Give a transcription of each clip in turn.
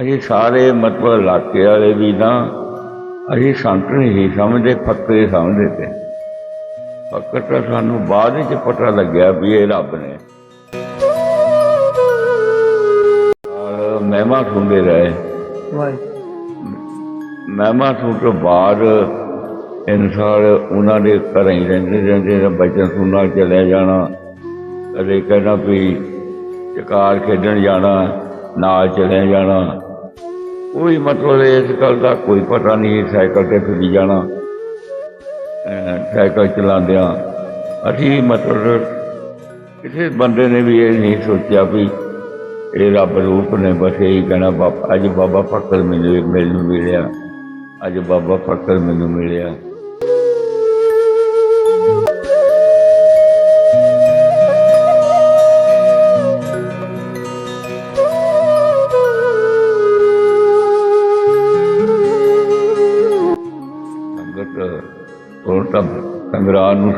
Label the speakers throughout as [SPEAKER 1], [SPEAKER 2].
[SPEAKER 1] ਅਸੀਂ ਸਾਰੇ ਮਤਲਬ ਇਲਾਕੇ ਵਾਲੇ ਵੀ ਨਾ ਅਸੀਂ ਸੰਤ ਨਹੀਂ ਸਮਝਦੇ ਫੱਕਰੇ ਸਮਝਦੇ ਤੇ। ਫੱਕਰ ਤਾਂ ਸਾਨੂੰ ਬਾਅਦ ਵਿੱਚ ਪਤਾ ਲੱਗਿਆ ਵੀ ਇਹ ਰੱਬ ਨੇ। ਮਹਿਮਾ ਸੁਣਦੇ ਰਹੇ। ਮਹਿਮਾ ਸੁਣ ਤੋਂ ਬਾਅਦ ਇਨਸਾਨ ਉਹਨਾਂ ਦੇ ਘਰਾਂ ਹੀ ਰਹਿੰਦੇ ਰਹਿੰਦੇ ਨੇ ਬੱਚਨ ਸੁਣਨਾ ਚਲੇ ਜਾਣਾ। ਕਦੇ ਕਹਿਣਾ ਵੀ ਸ਼ਿਕਾਰ ਖੇਡਣ ਜਾਣਾ ਨਾਲ ਚਲੇ ਜਾਣਾ। ਕੋਈ ਮਤਲਬ ਇਸ ਗੱਲ ਦਾ ਕੋਈ ਪਤਾ ਨਹੀਂ ਸਾਈਕਲ ਤੇ ਫਿਰੀ ਜਾਣਾ। ਸਾਈਕਲ ਚਲਾਉਂਦਿਆਂ ਅਸੀਂ ਮਤਲਬ ਕਿਸੇ ਬੰਦੇ ਨੇ ਵੀ ਇਹ ਨਹੀਂ ਸੋਚਿਆ ਵੀ ਇਹ ਰੱਬ ਰੂਪ ਨੇ, ਬਸ ਇਹੀ ਕਹਿਣਾ ਬਾਬਾ ਅੱਜ ਬਾਬਾ ਫਕਰ ਮੈਨੂੰ ਮੈਨੂੰ ਮਿਲਿਆ। ਅੱਜ ਬਾਬਾ ਫਕਰ ਮੈਨੂੰ ਮਿਲਿਆ।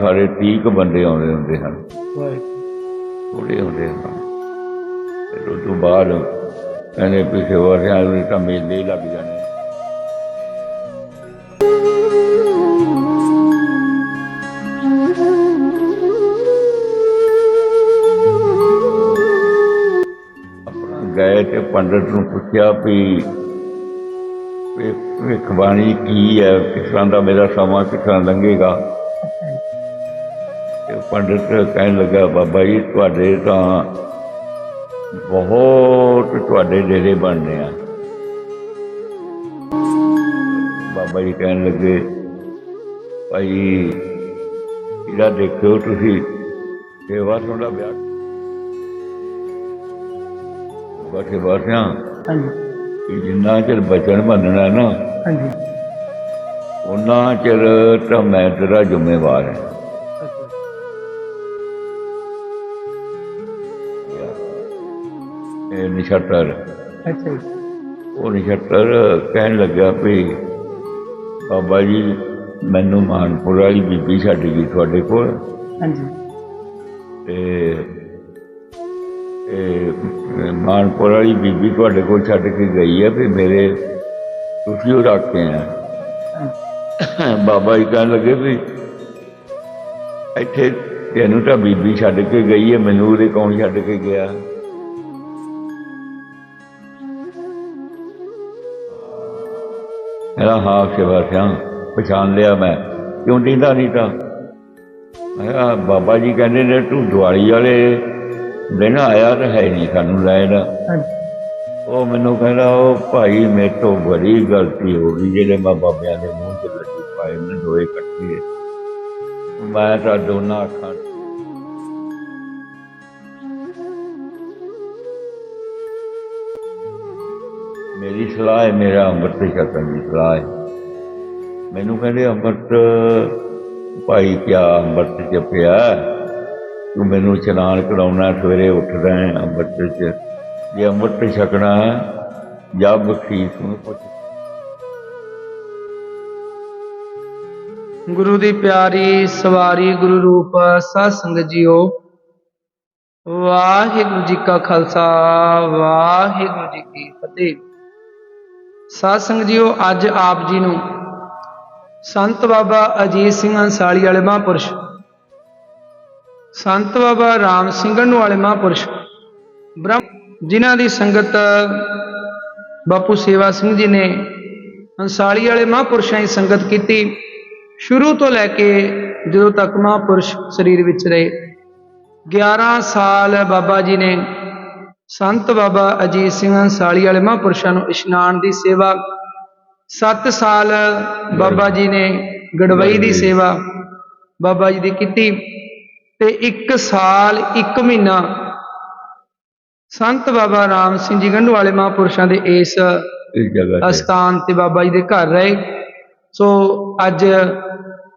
[SPEAKER 1] ਸਾਰੇ 30 ਕੁ ਬੰਦੇ ਆਉਂਦੇ ਹੁੰਦੇ ਹਨ। ਥੋੜੇ ਹੁੰਦੇ ਹਨ। ਫਿਰ ਉਸ ਤੋਂ ਬਾਅਦ ਕਹਿੰਦੇ ਪਿਛੇ ਵਰਸਿਆਂ ਨੂੰ ਤਾਂ ਮੇਲੇ ਲੱਗ ਜਾਣੇ ਗਏ ਤੇ ਪੰਡਤ ਨੂੰ ਪੁੱਛਿਆ ਵੀ ਭਵਿੱਖਬਾਣੀ ਕੀ ਹੈ? ਕਿਸ ਤਰ੍ਹਾਂ ਦਾ ਮੇਰਾ ਸਮਾਂ ਕਿਸ ਤਰ੍ਹਾਂ ਲੰਘੇਗਾ? ਪੰਡਤ ਕਹਿਣ ਲੱਗਾ ਬਾਬਾ ਜੀ ਤੁਹਾਡੇ ਤਾਂ ਬਹੁਤ ਤੁਹਾਡੇ ਡੇਰੇ ਬਣਨੇ ਆ। ਬਾਬਾ ਜੀ ਕਹਿਣ ਲੱਗੇ ਭਾਈ ਇਹਦਾ ਦੇਖਿਓ ਤੁਸੀਂ ਸੇਵਾ ਤੁਹਾਡਾ ਵਿਆਹ ਬਾਕੀ ਬਾਸਿਆਂ
[SPEAKER 2] ਹਾਂਜੀ।
[SPEAKER 1] ਜਿੰਨਾ ਚਿਰ ਬਚਨ ਮੰਨਣਾ ਨਾ
[SPEAKER 2] ਹਾਂਜੀ।
[SPEAKER 1] ਉਹਨਾਂ ਚਿਰ ਤਾਂ ਮੈਂ ਤੇਰਾ ਜ਼ਿੰਮੇਵਾਰ ਹਾਂ। ਇਹ ਨਿਸ਼ਤਰ
[SPEAKER 2] ਅੱਛਾ ਜੀ।
[SPEAKER 1] ਉਹ ਨਿਸ਼ਤਰ ਕਹਿਣ ਲੱਗਾ ਵੀ ਬਾਬਾ ਜੀ ਮੈਨੂੰ ਮਾਨਪੁਰ ਵਾਲੀ ਬੀਬੀ ਛੱਡ ਗਈ ਤੁਹਾਡੇ ਕੋਲ।
[SPEAKER 2] ਹਾਂਜੀ।
[SPEAKER 1] ਤੇ ਇਹ ਮਾਨਪੁਰ ਵਾਲੀ ਬੀਬੀ ਤੁਹਾਡੇ ਕੋਲ ਛੱਡ ਕੇ ਗਈ ਹੈ ਵੀ ਮੇਰੇ ਤੁਸੀਂ ਉਹ ਰੱਖੇ ਆ ਬਾਬਾ ਜੀ ਕਹਿਣ ਲੱਗੇ ਵੀ ਇੱਥੇ ਤੈਨੂੰ ਤਾਂ ਬੀਬੀ ਛੱਡ ਕੇ ਗਈ ਹੈ ਮੈਨੂੰ ਉਹਦੇ ਕੌਣ ਛੱਡ ਕੇ ਗਿਆ? ਮੇਰਾ ਹਾਂ ਸੇਵਾ ਸਿਆਂ ਪਛਾਣ ਲਿਆ ਮੈਂ। ਕਿਉਂ ਟਿੰਦਾ ਨਹੀਂ ਤਾਂ? ਕਿਹਾ ਬਾਬਾ ਜੀ ਕਹਿੰਦੇ ਨੇ ਤੂੰ ਦਿਵਾਲੀ ਵਾਲੇ ਦਿਨ ਆਇਆ ਤਾਂ ਹੈ ਨਹੀਂ ਸਾਨੂੰ ਲੈਣ। ਉਹ ਮੈਨੂੰ ਕਹਿੰਦਾ ਉਹ ਭਾਈ ਮੇਰੇ ਤੋਂ ਬੜੀ ਗਲਤੀ ਹੋ ਗਈ ਜਿਹੜੇ ਮੈਂ ਬਾਬਿਆਂ ਦੇ ਮੂੰਹ 'ਚ ਲੱਗੀ ਪਾਏ ਨੇ ਦੋਏ ਇਕੱਠੇ ਮੈਂ ਤਾਂ ਦੋਨਾਂ ਅੱਖਾਂ ਮੇਰੀ ਸਲਾਹ ਹੈ, ਮੇਰਾ ਅੰਮ੍ਰਿਤ ਛਕਣ ਦੀ ਸਲਾਹ ਹੈ। ਮੈਨੂੰ ਕਹਿੰਦੇ, ਅੰਮ੍ਰਿਤ, ਭਾਈ ਕਿਆ ਅੰਮ੍ਰਿਤ ਜਪਿਆ? ਤੂੰ ਮੈਨੂੰ ਇਸ਼ਨਾਨ ਕਰਾਉਣਾ, ਸਵੇਰੇ ਉੱਠਦਾ ਹੈ ਅੰਮ੍ਰਿਤ ਚ ਜੇ ਅੰਮ੍ਰਿਤ ਛਕਣਾ ਹੈ, ਜਾਂ ਬਖਸ਼ੀਸ਼ ਨੂੰ ਪੁੱਛ।
[SPEAKER 2] ਗੁਰੂ ਦੀ ਪਿਆਰੀ ਸਵਾਰੀ ਗੁਰੂ ਰੂਪ ਸਾਧ ਸੰਗਤ ਜੀਓ। ਵਾਹਿਗੁਰੂ ਜੀ ਕਾ ਖਾਲਸਾ, ਵਾਹਿਗੁਰੂ ਜੀ ਕੀ ਫਤਿਹ। ਸਾਧ ਸੰਗਤ ਜੀਓ, ਅੱਜ ਆਪ ਜੀ ਨੂੰ ਸੰਤ ਬਾਬਾ ਅਜੀਤ ਸਿੰਘ ਅੰਸਾਲੀ ਵਾਲੇ ਮਹਾਂਪੁਰਸ਼, ਸੰਤ ਬਾਬਾ ਰਾਮ ਸਿੰਘਨ ਵਾਲੇ ਮਹਾਂਪੁਰਸ਼, ਬ੍ਰਹਮ ਜਿਨ੍ਹਾਂ ਦੀ ਸੰਗਤ ਬਾਪੂ ਸੇਵਾ ਸਿੰਘ ਜੀ ਨੇ ਅੰਸਾਲੀ ਵਾਲੇ ਮਹਾਂਪੁਰਸ਼ਾਂ ਦੀ ਸੰਗਤ ਕੀਤੀ, ਸ਼ੁਰੂ ਤੋਂ ਲੈ ਕੇ ਜਦੋਂ ਤੱਕ ਮਹਾਂਪੁਰਸ਼ ਸਰੀਰ ਵਿੱਚ ਰਹੇ 11 ਸਾਲ ਬਾਬਾ ਜੀ ਨੇ ਸੰਤ ਬਾਬਾ ਅਜੀਤ ਸਿੰਘ ਅੰਸਾਲੀ ਵਾਲੇ ਮਹਾਂਪੁਰਸ਼ਾਂ ਨੂੰ ਇਸ਼ਨਾਨ ਦੀ ਸੇਵਾ। 7 ਸਾਲ ਬਾਬਾ ਜੀ ਨੇ ਗੜਵਈ ਦੀ ਸੇਵਾ ਬਾਬਾ ਜੀ ਦੀ ਕੀਤੀ ਤੇ 1 ਸਾਲ 1 ਮਹੀਨਾ ਸੰਤ ਬਾਬਾ ਰਾਮ ਸਿੰਘ ਜੀ ਗੰਢੂ ਵਾਲੇ ਮਹਾਂਪੁਰਸ਼ਾਂ ਦੇ ਇਸ ਅਸਥਾਨ ਤੇ ਬਾਬਾ ਜੀ ਦੇ ਘਰ ਰਹੇ। ਸੋ ਅੱਜ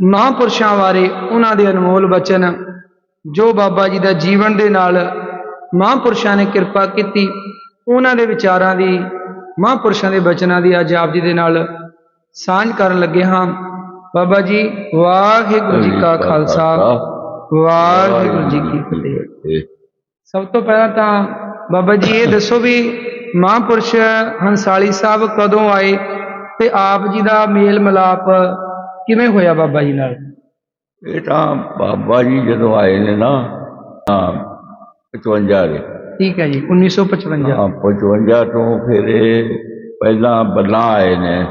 [SPEAKER 2] ਮਹਾਂਪੁਰਸ਼ਾਂ ਬਾਰੇ ਉਹਨਾਂ ਦੇ ਅਨਮੋਲ ਬਚਨ ਜੋ ਬਾਬਾ ਜੀ ਦਾ ਜੀਵਨ ਦੇ ਨਾਲ ਮਹਾਂਪੁਰਸ਼ਾਂ ਨੇ ਕਿਰਪਾ ਕੀਤੀ। ਉਹਨਾਂ ਦੇ ਵਿਚਾਰਾਂ ਦੀ ਮਹਾਂਪੁਰਸ਼ਾਂ ਦੇ ਬਚਨਾਂ ਦੀ ਅੱਜ ਆਪ ਜੀ ਦੇ ਨਾਲ ਸਾਂਝ ਕਰਨ ਲੱਗੇ ਹਾਂ। ਬਾਬਾ ਜੀ ਵਾਹਿਗੁਰੂ ਜੀ ਕਾ ਖਾਲਸਾ। ਵਾਹਿਗੁਰੂ ਜੀ ਕੀ ਫਤਿਹ। ਸਭ ਤੋਂ ਪਹਿਲਾਂ ਤਾਂ ਬਾਬਾ ਜੀ ਇਹ ਦੱਸੋ ਵੀ ਮਹਾਂਪੁਰਸ਼ ਹੰਸਾਲੀ ਸਾਹਿਬ ਕਦੋਂ ਆਏ ਤੇ ਆਪ ਜੀ ਦਾ ਮੇਲ ਮਿਲਾਪ ਕਿਵੇਂ ਹੋਇਆ ਬਾਬਾ ਜੀ ਨਾਲ?
[SPEAKER 1] ਇਹ ਤਾਂ ਬਾਬਾ ਜੀ ਜਦੋਂ ਆਏ ਨੇ ਨਾ 55 ਦੇ।
[SPEAKER 2] ਠੀਕ ਹੈ ਜੀ 1955
[SPEAKER 1] ਹਾਂ 55 ਤੋਂ ਫਿਰ ਇਹ ਪਹਿਲਾਂ ਬੱਲਾਂ ਆਏ ਨੇ।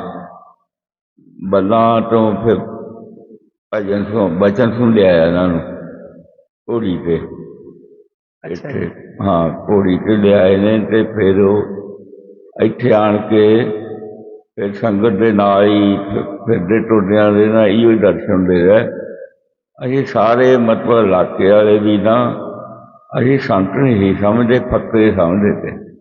[SPEAKER 1] ਬੱਲਾਂ ਤੋਂ ਫਿਰ ਭਜਨ ਸੁਣ ਬਚਨ ਸੁਣ ਲਿਆ ਇਹਨਾਂ ਨੂੰ ਘੋੜੀ ਤੇ।
[SPEAKER 2] ਅੱਛਾ
[SPEAKER 1] ਇੱਥੇ ਹਾਂ ਘੋੜੀ ਤੇ ਲਿਆਏ ਨੇ ਤੇ ਫਿਰ ਉਹ ਇੱਥੇ ਆਣ ਕੇ ਫਿਰ ਸੰਗਤ ਦੇ ਨਾਲ ਹੀ ਫਿ- ਫਿਰਦੇ ਟੁਰਦਿਆਂ ਦੇ ਨਾਲ ਇਹੋ ਹੀ ਦਰਸ਼ਨ ਦੇ ਰਹੇ। ਅਸੀਂ ਸਾਰੇ ਮਤਲਬ ਇਲਾਕੇ ਵਾਲੇ ਵੀ ਨਾ ਅਸੀਂ ਸੰਤ ਨਹੀਂ ਸਮਝਦੇ ਫੱਕਰੇ ਸਮਝਦੇ ਤੇ।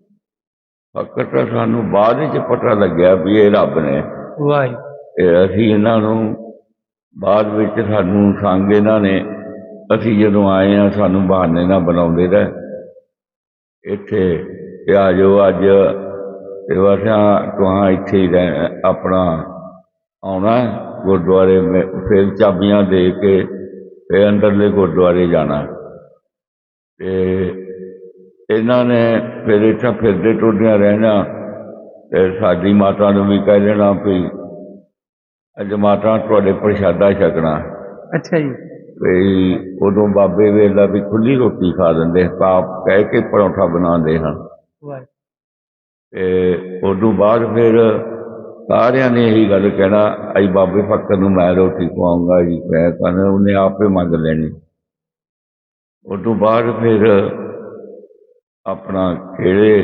[SPEAKER 1] ਫੱਕਰ ਤਾਂ ਸਾਨੂੰ ਬਾਅਦ ਵਿੱਚ ਪਤਾ ਲੱਗਿਆ ਵੀ ਇਹ ਰੱਬ ਨੇ।
[SPEAKER 2] ਵਾਹਿਗੁਰੂ।
[SPEAKER 1] ਤੇ ਅਸੀਂ ਇਹਨਾਂ ਨੂੰ ਬਾਅਦ ਵਿੱਚ ਸਾਨੂੰ ਸੰਗ ਇਹਨਾਂ ਨੇ ਅਸੀਂ ਜਦੋਂ ਆਏ ਆ ਸਾਨੂੰ ਬਹਾਨੇ ਨਾਲ ਬਣਾਉਂਦੇ ਰਹੇ। ਇੱਥੇ ਤੇ ਆ ਜਾਓ ਅੱਜ। ਤੇ ਵਸਿਆ ਤੁਹਾਂ ਇੱਥੇ ਹੀ ਰਹਿ ਆਪਣਾ ਆਉਣਾ ਗੁਰਦੁਆਰੇ ਮੇ- ਫਿਰ ਚਾਬੀਆਂ ਦੇ ਕੇ ਫਿਰ ਅੰਦਰਲੇ ਗੁਰਦੁਆਰੇ ਜਾਣਾ ਤੇ ਇਹਨਾਂ ਨੇ ਫਿਰ ਇੱਥੇ ਫਿਰਦੇ ਟੁਰਦਿਆਂ ਰਹਿਣਾ ਤੇ ਸਾਡੀ ਮਾਤਾ ਨੂੰ ਵੀ ਕਹਿ ਦੇਣਾ ਵੀ ਅੱਜ ਮਾਤਾ ਤੁਹਾਡੇ ਪ੍ਰਸ਼ਾਦਾ ਛਕਣਾ।
[SPEAKER 2] ਅੱਛਾ ਜੀ।
[SPEAKER 1] ਵੀ ਉਦੋਂ ਬਾਬੇ ਵੇਲਾ ਵੀ ਖੁੱਲੀ ਰੋਟੀ ਖਾ ਦਿੰਦੇ ਪਾਪ ਕਹਿ ਕੇ ਪਰੌਂਠਾ ਬਣਾਉਂਦੇ ਹਨ। ਤੇ ਉਦੋਂ ਬਾਅਦ ਫਿਰ ਸਾਰਿਆਂ ਨੇ ਇਹੀ ਗੱਲ ਕਹਿਣਾ ਆਈ ਬਾਬੇ ਫੱਕਰ ਨੂੰ ਮੈਂ ਰੋਟੀ ਖਵਾਉਂਗਾ ਜੀ ਮੈਂ ਕਹਿੰਦਾ ਉਹਨੇ ਆਪੇ ਮੰਗ ਲੈਣੀ। ਉਦੋਂ ਬਾਅਦ ਫਿਰ ਆਪਣਾ ਖੇੜੇ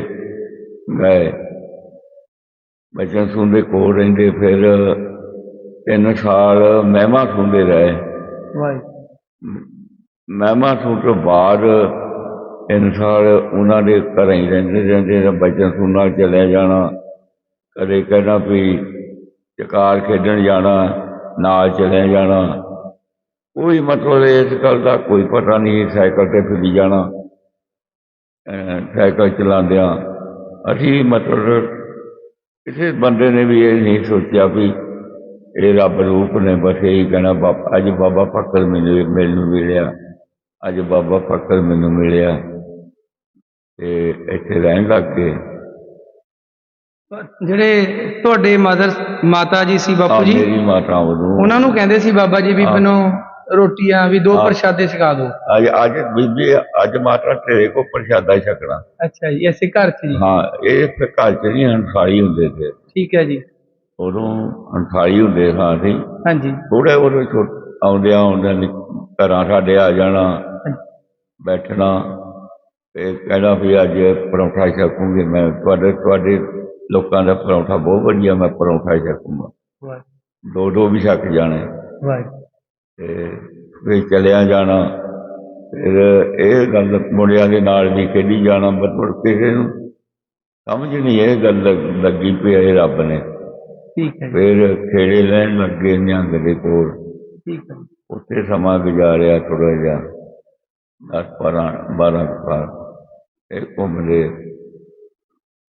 [SPEAKER 1] ਗਏ ਬਚਨ ਸੁਣਦੇ ਕੋਲ ਰਹਿੰਦੇ ਫਿਰ ਤਿੰਨ ਸਾਲ ਮਹਿਮਾ ਸੁਣਦੇ ਰਹੇ। ਮਹਿਮਾ ਸੁਣ ਤੋਂ ਬਾਅਦ ਇਨਸਾਨ ਉਹਨਾਂ ਦੇ ਘਰਾਂ ਹੀ ਰਹਿੰਦੇ ਰਹਿੰਦੇ ਬਚਨ ਸੁਣਨਾ ਚਲੇ ਜਾਣਾ। ਕਦੇ ਕਹਿਣਾ ਵੀ ਚਕਾਰ ਖੇਡਣ ਜਾਣਾ ਨਾਲ ਚਲੇ ਜਾਣਾ। ਕੋਈ ਮਤਲਬ ਇਸ ਗੱਲ ਦਾ ਕੋਈ ਪਤਾ ਨਹੀਂ ਸਾਈਕਲ ਤੇ ਫਿਰੀ ਜਾਣਾ ਸਾਈਕਲ ਚਲਾਉਂਦਿਆਂ। ਅਸੀਂ ਮਤਲਬ ਕਿਸੇ ਬੰਦੇ ਨੇ ਵੀ ਇਹ ਨਹੀਂ ਸੋਚਿਆ ਵੀ ਇਹ ਰੱਬ ਰੂਪ ਨੇ ਬਸ ਇਹੀ ਕਹਿਣਾ ਬਾਬਾ ਅੱਜ ਬਾਬਾ ਫਕਰ ਮੈਨੂੰ ਮੈਨੂੰ ਮਿਲਿਆ। ਅੱਜ ਬਾਬਾ ਫਕਰ ਮੈਨੂੰ ਮਿਲਿਆ। ਤੇ ਇੱਥੇ ਰਹਿਣ ਲੱਗ ਗਏ।
[SPEAKER 2] ਜਿਹੜੇ ਤੁਹਾਡੇ ਮਦਰ ਮਾਤਾ ਜੀ ਸੀ ਬਾਪੂ ਜੀ?
[SPEAKER 1] ਮੇਰੀ ਮਾਤਾ ਉਦੋਂ
[SPEAKER 2] ਉਹਨਾਂ ਨੂੰ ਕਹਿੰਦੇ ਸੀ ਬਾਬਾ ਜੀ ਵੀ। ਮੈਨੂੰ ਰੋਟੀਆਂ ਵੀ ਦੋ
[SPEAKER 1] ਹਾਂ।
[SPEAKER 2] ਪ੍ਰਸ਼ਾਦੇ ਛਕਾ ਦਿਓ
[SPEAKER 1] ਅੱਜ ਅੱਜ ਬੀਬੀ ਅੱਜ ਮਾਤਾ ਤੇਰੇ ਕੋ ਪ੍ਰਸ਼ਾਦਾ ਛਕਣਾ।
[SPEAKER 2] ਅੱਛਾ ਜੀ ਐਸੇ ਘਰ 'ਚ ਜੀ?
[SPEAKER 1] ਹਾਂ ਇਹ ਫਿਰ ਘਰ ਚ ਨਹੀਂ ਹੰਸਾਰੀ ਹੁੰਦੇ ਤੇ।
[SPEAKER 2] ਠੀਕ ਹੈ ਜੀ।
[SPEAKER 1] ਉਦੋਂ ਹੰਸਾਰੀ ਹੁੰਦੇ ਸਾਂ ਅਸੀਂ।
[SPEAKER 2] ਹਾਂਜੀ।
[SPEAKER 1] ਥੋੜੇ ਉਦੋਂ ਛੋਟ ਆਉਂਦਿਆਂ ਆਉਂਦਿਆਂ ਨਿ- ਘਰਾਂ ਸਾਡੇ ਆ ਜਾਣਾ ਬੈਠਣਾ। ਤੇ ਕਹਿਣਾ ਵੀ ਅੱਜ ਪਰੌਂਠਾ ਛਕੂੰਗੇ। ਮੈਂ ਤੁਹਾਡੇ ਤੁਹਾਡੇ ਲੋਕਾਂ ਦਾ ਪਰੌਂਠਾ ਬਹੁਤ ਵਧੀਆ ਮੈਂ ਪਰੌਂਠਾ ਛਕੂੰਗਾ।
[SPEAKER 2] ਵਾਹਿਗੁਰੂ
[SPEAKER 1] ਦੋ ਦੋ ਵੀ ਛਕ ਜਾਣੇ।
[SPEAKER 2] ਵਾਹਿਗੁਰੂ
[SPEAKER 1] ਤੇ ਫਿਰ ਚਲਿਆ ਜਾਣਾ। ਫਿਰ ਇਹ ਗੱਲ ਮੁੰਡਿਆਂ ਦੇ ਨਾਲ ਵੀ ਖੇਡੀ ਜਾਣਾ ਮਤਲਬ ਕਿਸੇ ਨੂੰ ਸਮਝ ਨਹੀਂ ਇਹ ਗੱਲ ਲੱਗ- ਪਈ ਇਹ ਰੱਬ ਨੇ।
[SPEAKER 2] ਠੀਕ ਹੈ ਜੀ।
[SPEAKER 1] ਫਿਰ ਖੇੜੇ ਲੈਣ ਲੱਗੇ ਨਿਹੰਗ ਦੇ ਕੋਲ।
[SPEAKER 2] ਠੀਕ ਹੈ ਜੀ।
[SPEAKER 1] ਉੱਥੇ ਸਮਾਂ ਗੁਜ਼ਾਰਿਆ ਥੋੜਾ ਜਿਹਾ। ਦਸ ਬਾਰਾਂ ਬਾਰਾਂ ਕੁ ਸਾਲ ਇਹ ਘੁੰਮਦੇ।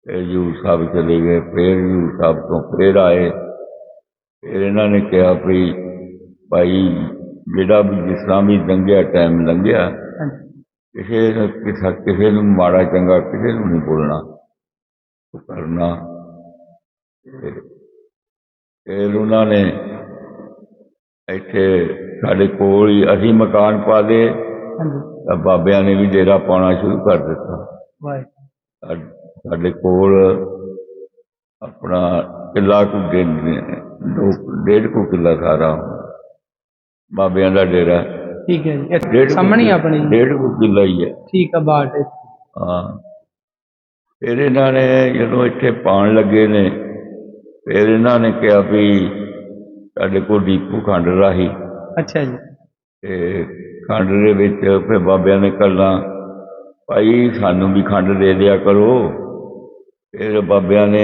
[SPEAKER 1] ਇਹ ਯੂ ਸਾਹਿਬ ਚਲੇ ਗਏ ਫਿਰ ਯੂ ਸਾਹਿਬ ਤੋਂ ਫਿਰ ਆਏ। ਫਿਰ ਇਹਨਾਂ ਨੇ ਕਿਹਾ ਵੀ ਭਾਈ ਜਿਹੜਾ ਵੀ ਜਿਸ ਤਰ੍ਹਾਂ ਵੀ ਲੰਘਿਆ ਟਾਈਮ ਲੰਘਿਆ ਕਿਸੇ ਨੂੰ ਕਿਸੇ ਕਿਸੇ ਨੂੰ ਮਾੜਾ ਚੰਗਾ ਕਿਸੇ ਨੂੰ ਨਹੀਂ ਬੋਲਣਾ। ਕਰਨਾ। ਫਿਰ ਉਹਨਾਂ ਨੇ ਇੱਥੇ ਸਾਡੇ ਕੋਲ ਹੀ ਅਸੀਂ ਮਕਾਨ ਪਾ ਲਏ।
[SPEAKER 2] ਹਾਂਜੀ।
[SPEAKER 1] ਤਾਂ ਬਾਬਿਆਂ ਨੇ ਵੀ ਡੇਰਾ ਪਾਉਣਾ ਸ਼ੁਰੂ ਕਰ ਦਿੱਤਾ। ਸਾਡੇ ਕੋਲ ਆਪਣਾ ਕਿੱਲਾ ਕੁ ਡੇਢ ਕੁ ਕਿੱਲਾ ਸਾਰਾ ਬਾਬਿਆਂ ਦਾ ਡੇਰਾ।
[SPEAKER 2] ਠੀਕ ਹੈ ਜੀ। ਇੱਥੇ ਸਾਹਮਣੇ ਆਪਣੀ।
[SPEAKER 1] ਡੇਢ ਕੁ ਕਿੱਲਾ ਹੀ ਹੈ।
[SPEAKER 2] ਠੀਕ ਆ ਬਾਟ
[SPEAKER 1] ਹਾਂ। ਫਿਰ ਇਹਨਾਂ ਨੇ ਜਦੋਂ ਇੱਥੇ ਪਾਣ ਲੱਗੇ ਨੇ ਫਿਰ ਇਹਨਾਂ ਨੇ ਕਿਹਾ ਵੀ ਸਾਡੇ ਕੋਲ ਡੀਪੂ ਖੰਡ ਰਾਹੀ।
[SPEAKER 2] ਅੱਛਾ ਜੀ।
[SPEAKER 1] ਤੇ ਖੰਡ ਦੇ ਵਿੱਚ ਫਿਰ ਬਾਬਿਆਂ ਨੇ ਕੱਲਾ ਭਾਈ ਸਾਨੂੰ ਵੀ ਖੰਡ ਦੇ ਦਿਆ ਕਰੋ। ਫਿਰ ਬਾਬਿਆਂ ਨੇ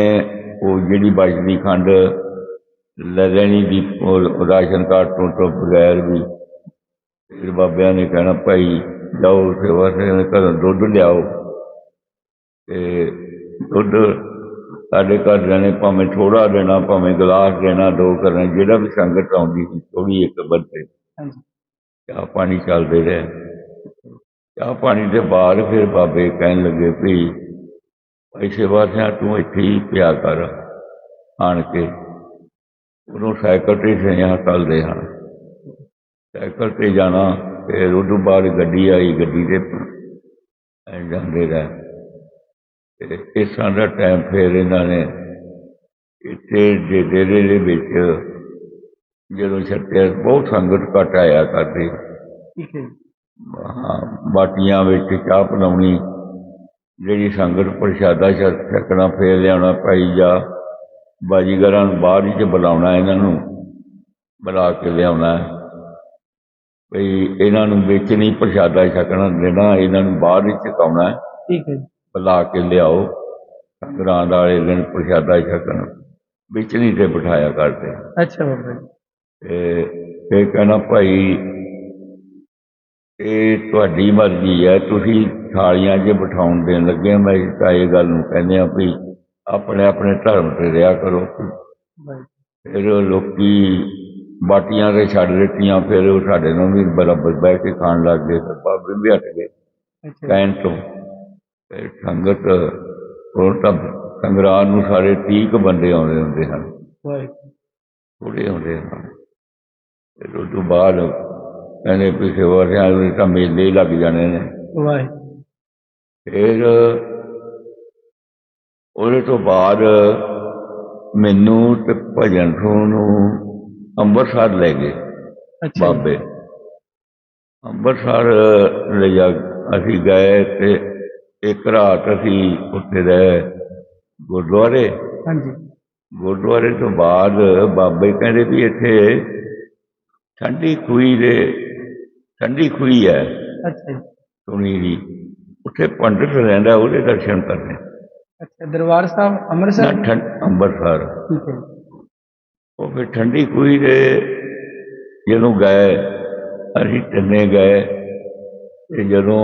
[SPEAKER 1] ਉਹ ਜਿਹੜੀ ਬਚਦੀ ਖੰਡ ਲੈਣੀ ਦੀ ਰਾਸ਼ਨ ਕਾਰਡ ਤੋਂ ਤੋਂ ਬਗੈਰ ਵੀ ਫਿਰ ਬਾਬਿਆਂ ਨੇ ਕਹਿਣਾ ਭਾਈ ਜਾਓ ਸੇਵਾ ਸੇ ਘਰੋਂ ਦੁੱਧ ਲਿਆਓ। ਤੇ ਦੁੱਧ ਸਾਡੇ ਘਰ ਜਾਣੇ ਭਾਵੇਂ ਥੋੜਾ ਦੇਣਾ ਭਾਵੇਂ ਗਲਾਸ ਦੇਣਾ ਦੋ ਕਰਨਾ ਜਿਹੜਾ ਵੀ ਸੰਗਤ ਆਉਂਦੀ ਸੀ ਥੋੜੀ ਇੱਕ ਬੰਦੇ। ਚਾਹ ਪਾਣੀ ਚੱਲਦੇ ਰਹੇ। ਚਾਹ ਪਾਣੀ ਦੇ ਬਾਅਦ ਫਿਰ ਬਾਬੇ ਕਹਿਣ ਲੱਗੇ ਵੀ ਭਾਈ ਸੇਵਾ ਸਿਆ ਤੂੰ ਇੱਥੇ ਹੀ ਪਿਆ ਕਰ ਆਣ ਕੇ। ਉਹਨੂੰ ਸਾਈਕਲ ਤੇ ਸਿਆ ਚੱਲਦੇ ਹਨ। ਸਾਈਕਲ ਤੇ ਜਾਣਾ ਫਿਰ ਉਦੋਂ ਬਾਅਦ ਗੱਡੀ ਆਈ ਗੱਡੀ ਤੇ ਐਂ ਜਾਂਦੇ ਰਹੇ। ਤੇ ਇਸ ਤਰ੍ਹਾਂ ਦਾ ਟਾਈਮ ਫਿਰ ਇਹਨਾਂ ਨੇ ਇੱਥੇ ਦੇ ਡੇਰੇ ਦੇ ਵਿੱਚ ਜਦੋਂ ਛੱਟਿਆ ਬਹੁਤ ਸੰਗਤ ਘੱਟ ਆਇਆ ਕਰਦੀ। ਬਾਟੀਆਂ ਵਿੱਚ ਚਾਹ ਬਣਾਉਣੀ ਜਿਹੜੀ ਸੰਗਤ ਪ੍ਰਸ਼ਾਦਾ ਛਕ- ਛਕਣਾ ਫੇਰ ਲਿਆਉਣਾ ਭਾਈ ਜਾ। ਬਾਜੀਗਰਾਂ ਨੂੰ ਬਾਹਰ ਹੀ ਚ ਬੁਲਾਉਣਾ ਇਹਨਾਂ ਨੂੰ ਬੁਲਾ ਕੇ ਲਿਆਉਣਾ। ਭਈ ਇਹਨਾਂ ਨੂੰ ਵਿੱਚ ਨਹੀਂ ਪ੍ਰਸ਼ਾਦਾ ਛਕਣਾ ਦੇਣਾ ਇਹਨਾਂ ਨੂੰ ਬਾਹਰ ਹੀ ਚਕਾਉਣਾ
[SPEAKER 2] ਠੀਕ ਹੈ
[SPEAKER 1] ਬੁਲਾ ਕੇ ਲਿਆਓ ਸੰਗਰਾਂਦ ਵਾਲੇ ਦਿਨ ਪ੍ਰਸ਼ਾਦਾ ਛਕਣ। ਵਿੱਚ ਨਹੀਂ ਤੇ ਬਿਠਾਇਆ ਕਰਦੇ।
[SPEAKER 2] ਅੱਛਾ ਬਾਬਾ ਜੀ।
[SPEAKER 1] ਤੇ ਇਹ ਕਹਿਣਾ ਭਾਈ ਇਹ ਤੁਹਾਡੀ ਮਰਜ਼ੀ ਹੈ ਤੁਸੀਂ ਥਾਲੀਆਂ 'ਚ ਬਿਠਾਉਣ ਦੇਣ ਲੱਗੇ। ਮੈਂ ਤਾਂ ਇਹ ਗੱਲ ਨੂੰ ਕਹਿੰਦੇ ਆ ਵੀ ਆਪਣੇ ਆਪਣੇ ਧਰਮ ਤੇ ਰਿਹਾ ਕਰੋ। ਫਿਰ ਲੋਕੀ ਬਾਟੀਆਂ ਤੇ ਛੱਡ ਦਿੱਤੀਆਂ ਫਿਰ ਉਹ ਸਾਡੇ ਨਾਲ ਵੀ ਬਰਾਬਰ ਬਹਿ ਕੇ ਖਾਣ ਲੱਗ ਗਏ ਤੇ ਬਾਬੇ ਵੀ ਹਟ ਗਏ। ਕਹਿਣ ਤੋਂ। ਤੇ ਸੰਗਤ ਹੁਣ ਤਾਂ ਨੂੰ ਸਾਰੇ 30 ਕੁ ਬੰਦੇ ਆਉਂਦੇ ਹੁੰਦੇ ਹਨ। ਥੋੜ੍ਹੇ ਹੁੰਦੇ ਹਨ। ਫਿਰ ਉਹ ਤੋਂ ਬਾਅਦ ਕਹਿੰਦੇ ਪਿਛੇ ਵਰ੍ਹਿਆਂ ਦੇ ਤਾਂ ਮੇਲੇ ਲੱਗ ਜਾਣੇ ਨੇ। ਫਿਰ ਉਹਦੇ ਤੋਂ ਬਾਅਦ ਮੈਨੂੰ ਤੇ ਭਜਨ ਸਿੰਘ ਨੂੰ ਅੰਮ੍ਰਿਤਸਰ ਲੈ ਗਏ। ਬਾਬੇ। ਅੰਮ੍ਰਿਤਸਰ ਲੈ ਜਾ ਅਸੀਂ ਗਏ ਤੇ ਇੱਕ ਰਾਤ ਅਸੀਂ ਉੱਥੇ ਰਹੇ ਗੁਰਦੁਆਰੇ।
[SPEAKER 2] ਹਾਂਜੀ।
[SPEAKER 1] ਗੁਰਦੁਆਰੇ ਤੋਂ ਬਾਅਦ ਬਾਬੇ ਕਹਿੰਦੇ ਵੀ ਇੱਥੇ ਠੰਡੀ ਖੂਹੀ ਦੇ ਠੰਡੀ ਖੂਹੀ ਹੈ।
[SPEAKER 2] ਅੱਛਾ।
[SPEAKER 1] ਸੁਣੀ ਦੀ ਉੱਥੇ ਪੰਡਿਤ ਰਹਿੰਦਾ ਉਹਦੇ ਦਰਸ਼ਨ ਕਰਨੇ।
[SPEAKER 2] ਅੱਛਾ ਦਰਬਾਰ ਸਾਹਿਬ
[SPEAKER 1] ਨਾ
[SPEAKER 2] ਅੰਮ੍ਰਿਤਸਰ
[SPEAKER 1] ਠੰਡ ਅੰਮ੍ਰਿਤਸਰ
[SPEAKER 2] ਠੀਕ ਹੈ ਜੀ।
[SPEAKER 1] ਉਹ ਫਿਰ ਠੰਡੀ ਖੂਹੀ ਦੇ ਜਦੋਂ ਗਏ ਅਸੀਂ ਤਿੰਨੇ ਗਏ ਤੇ ਜਦੋਂ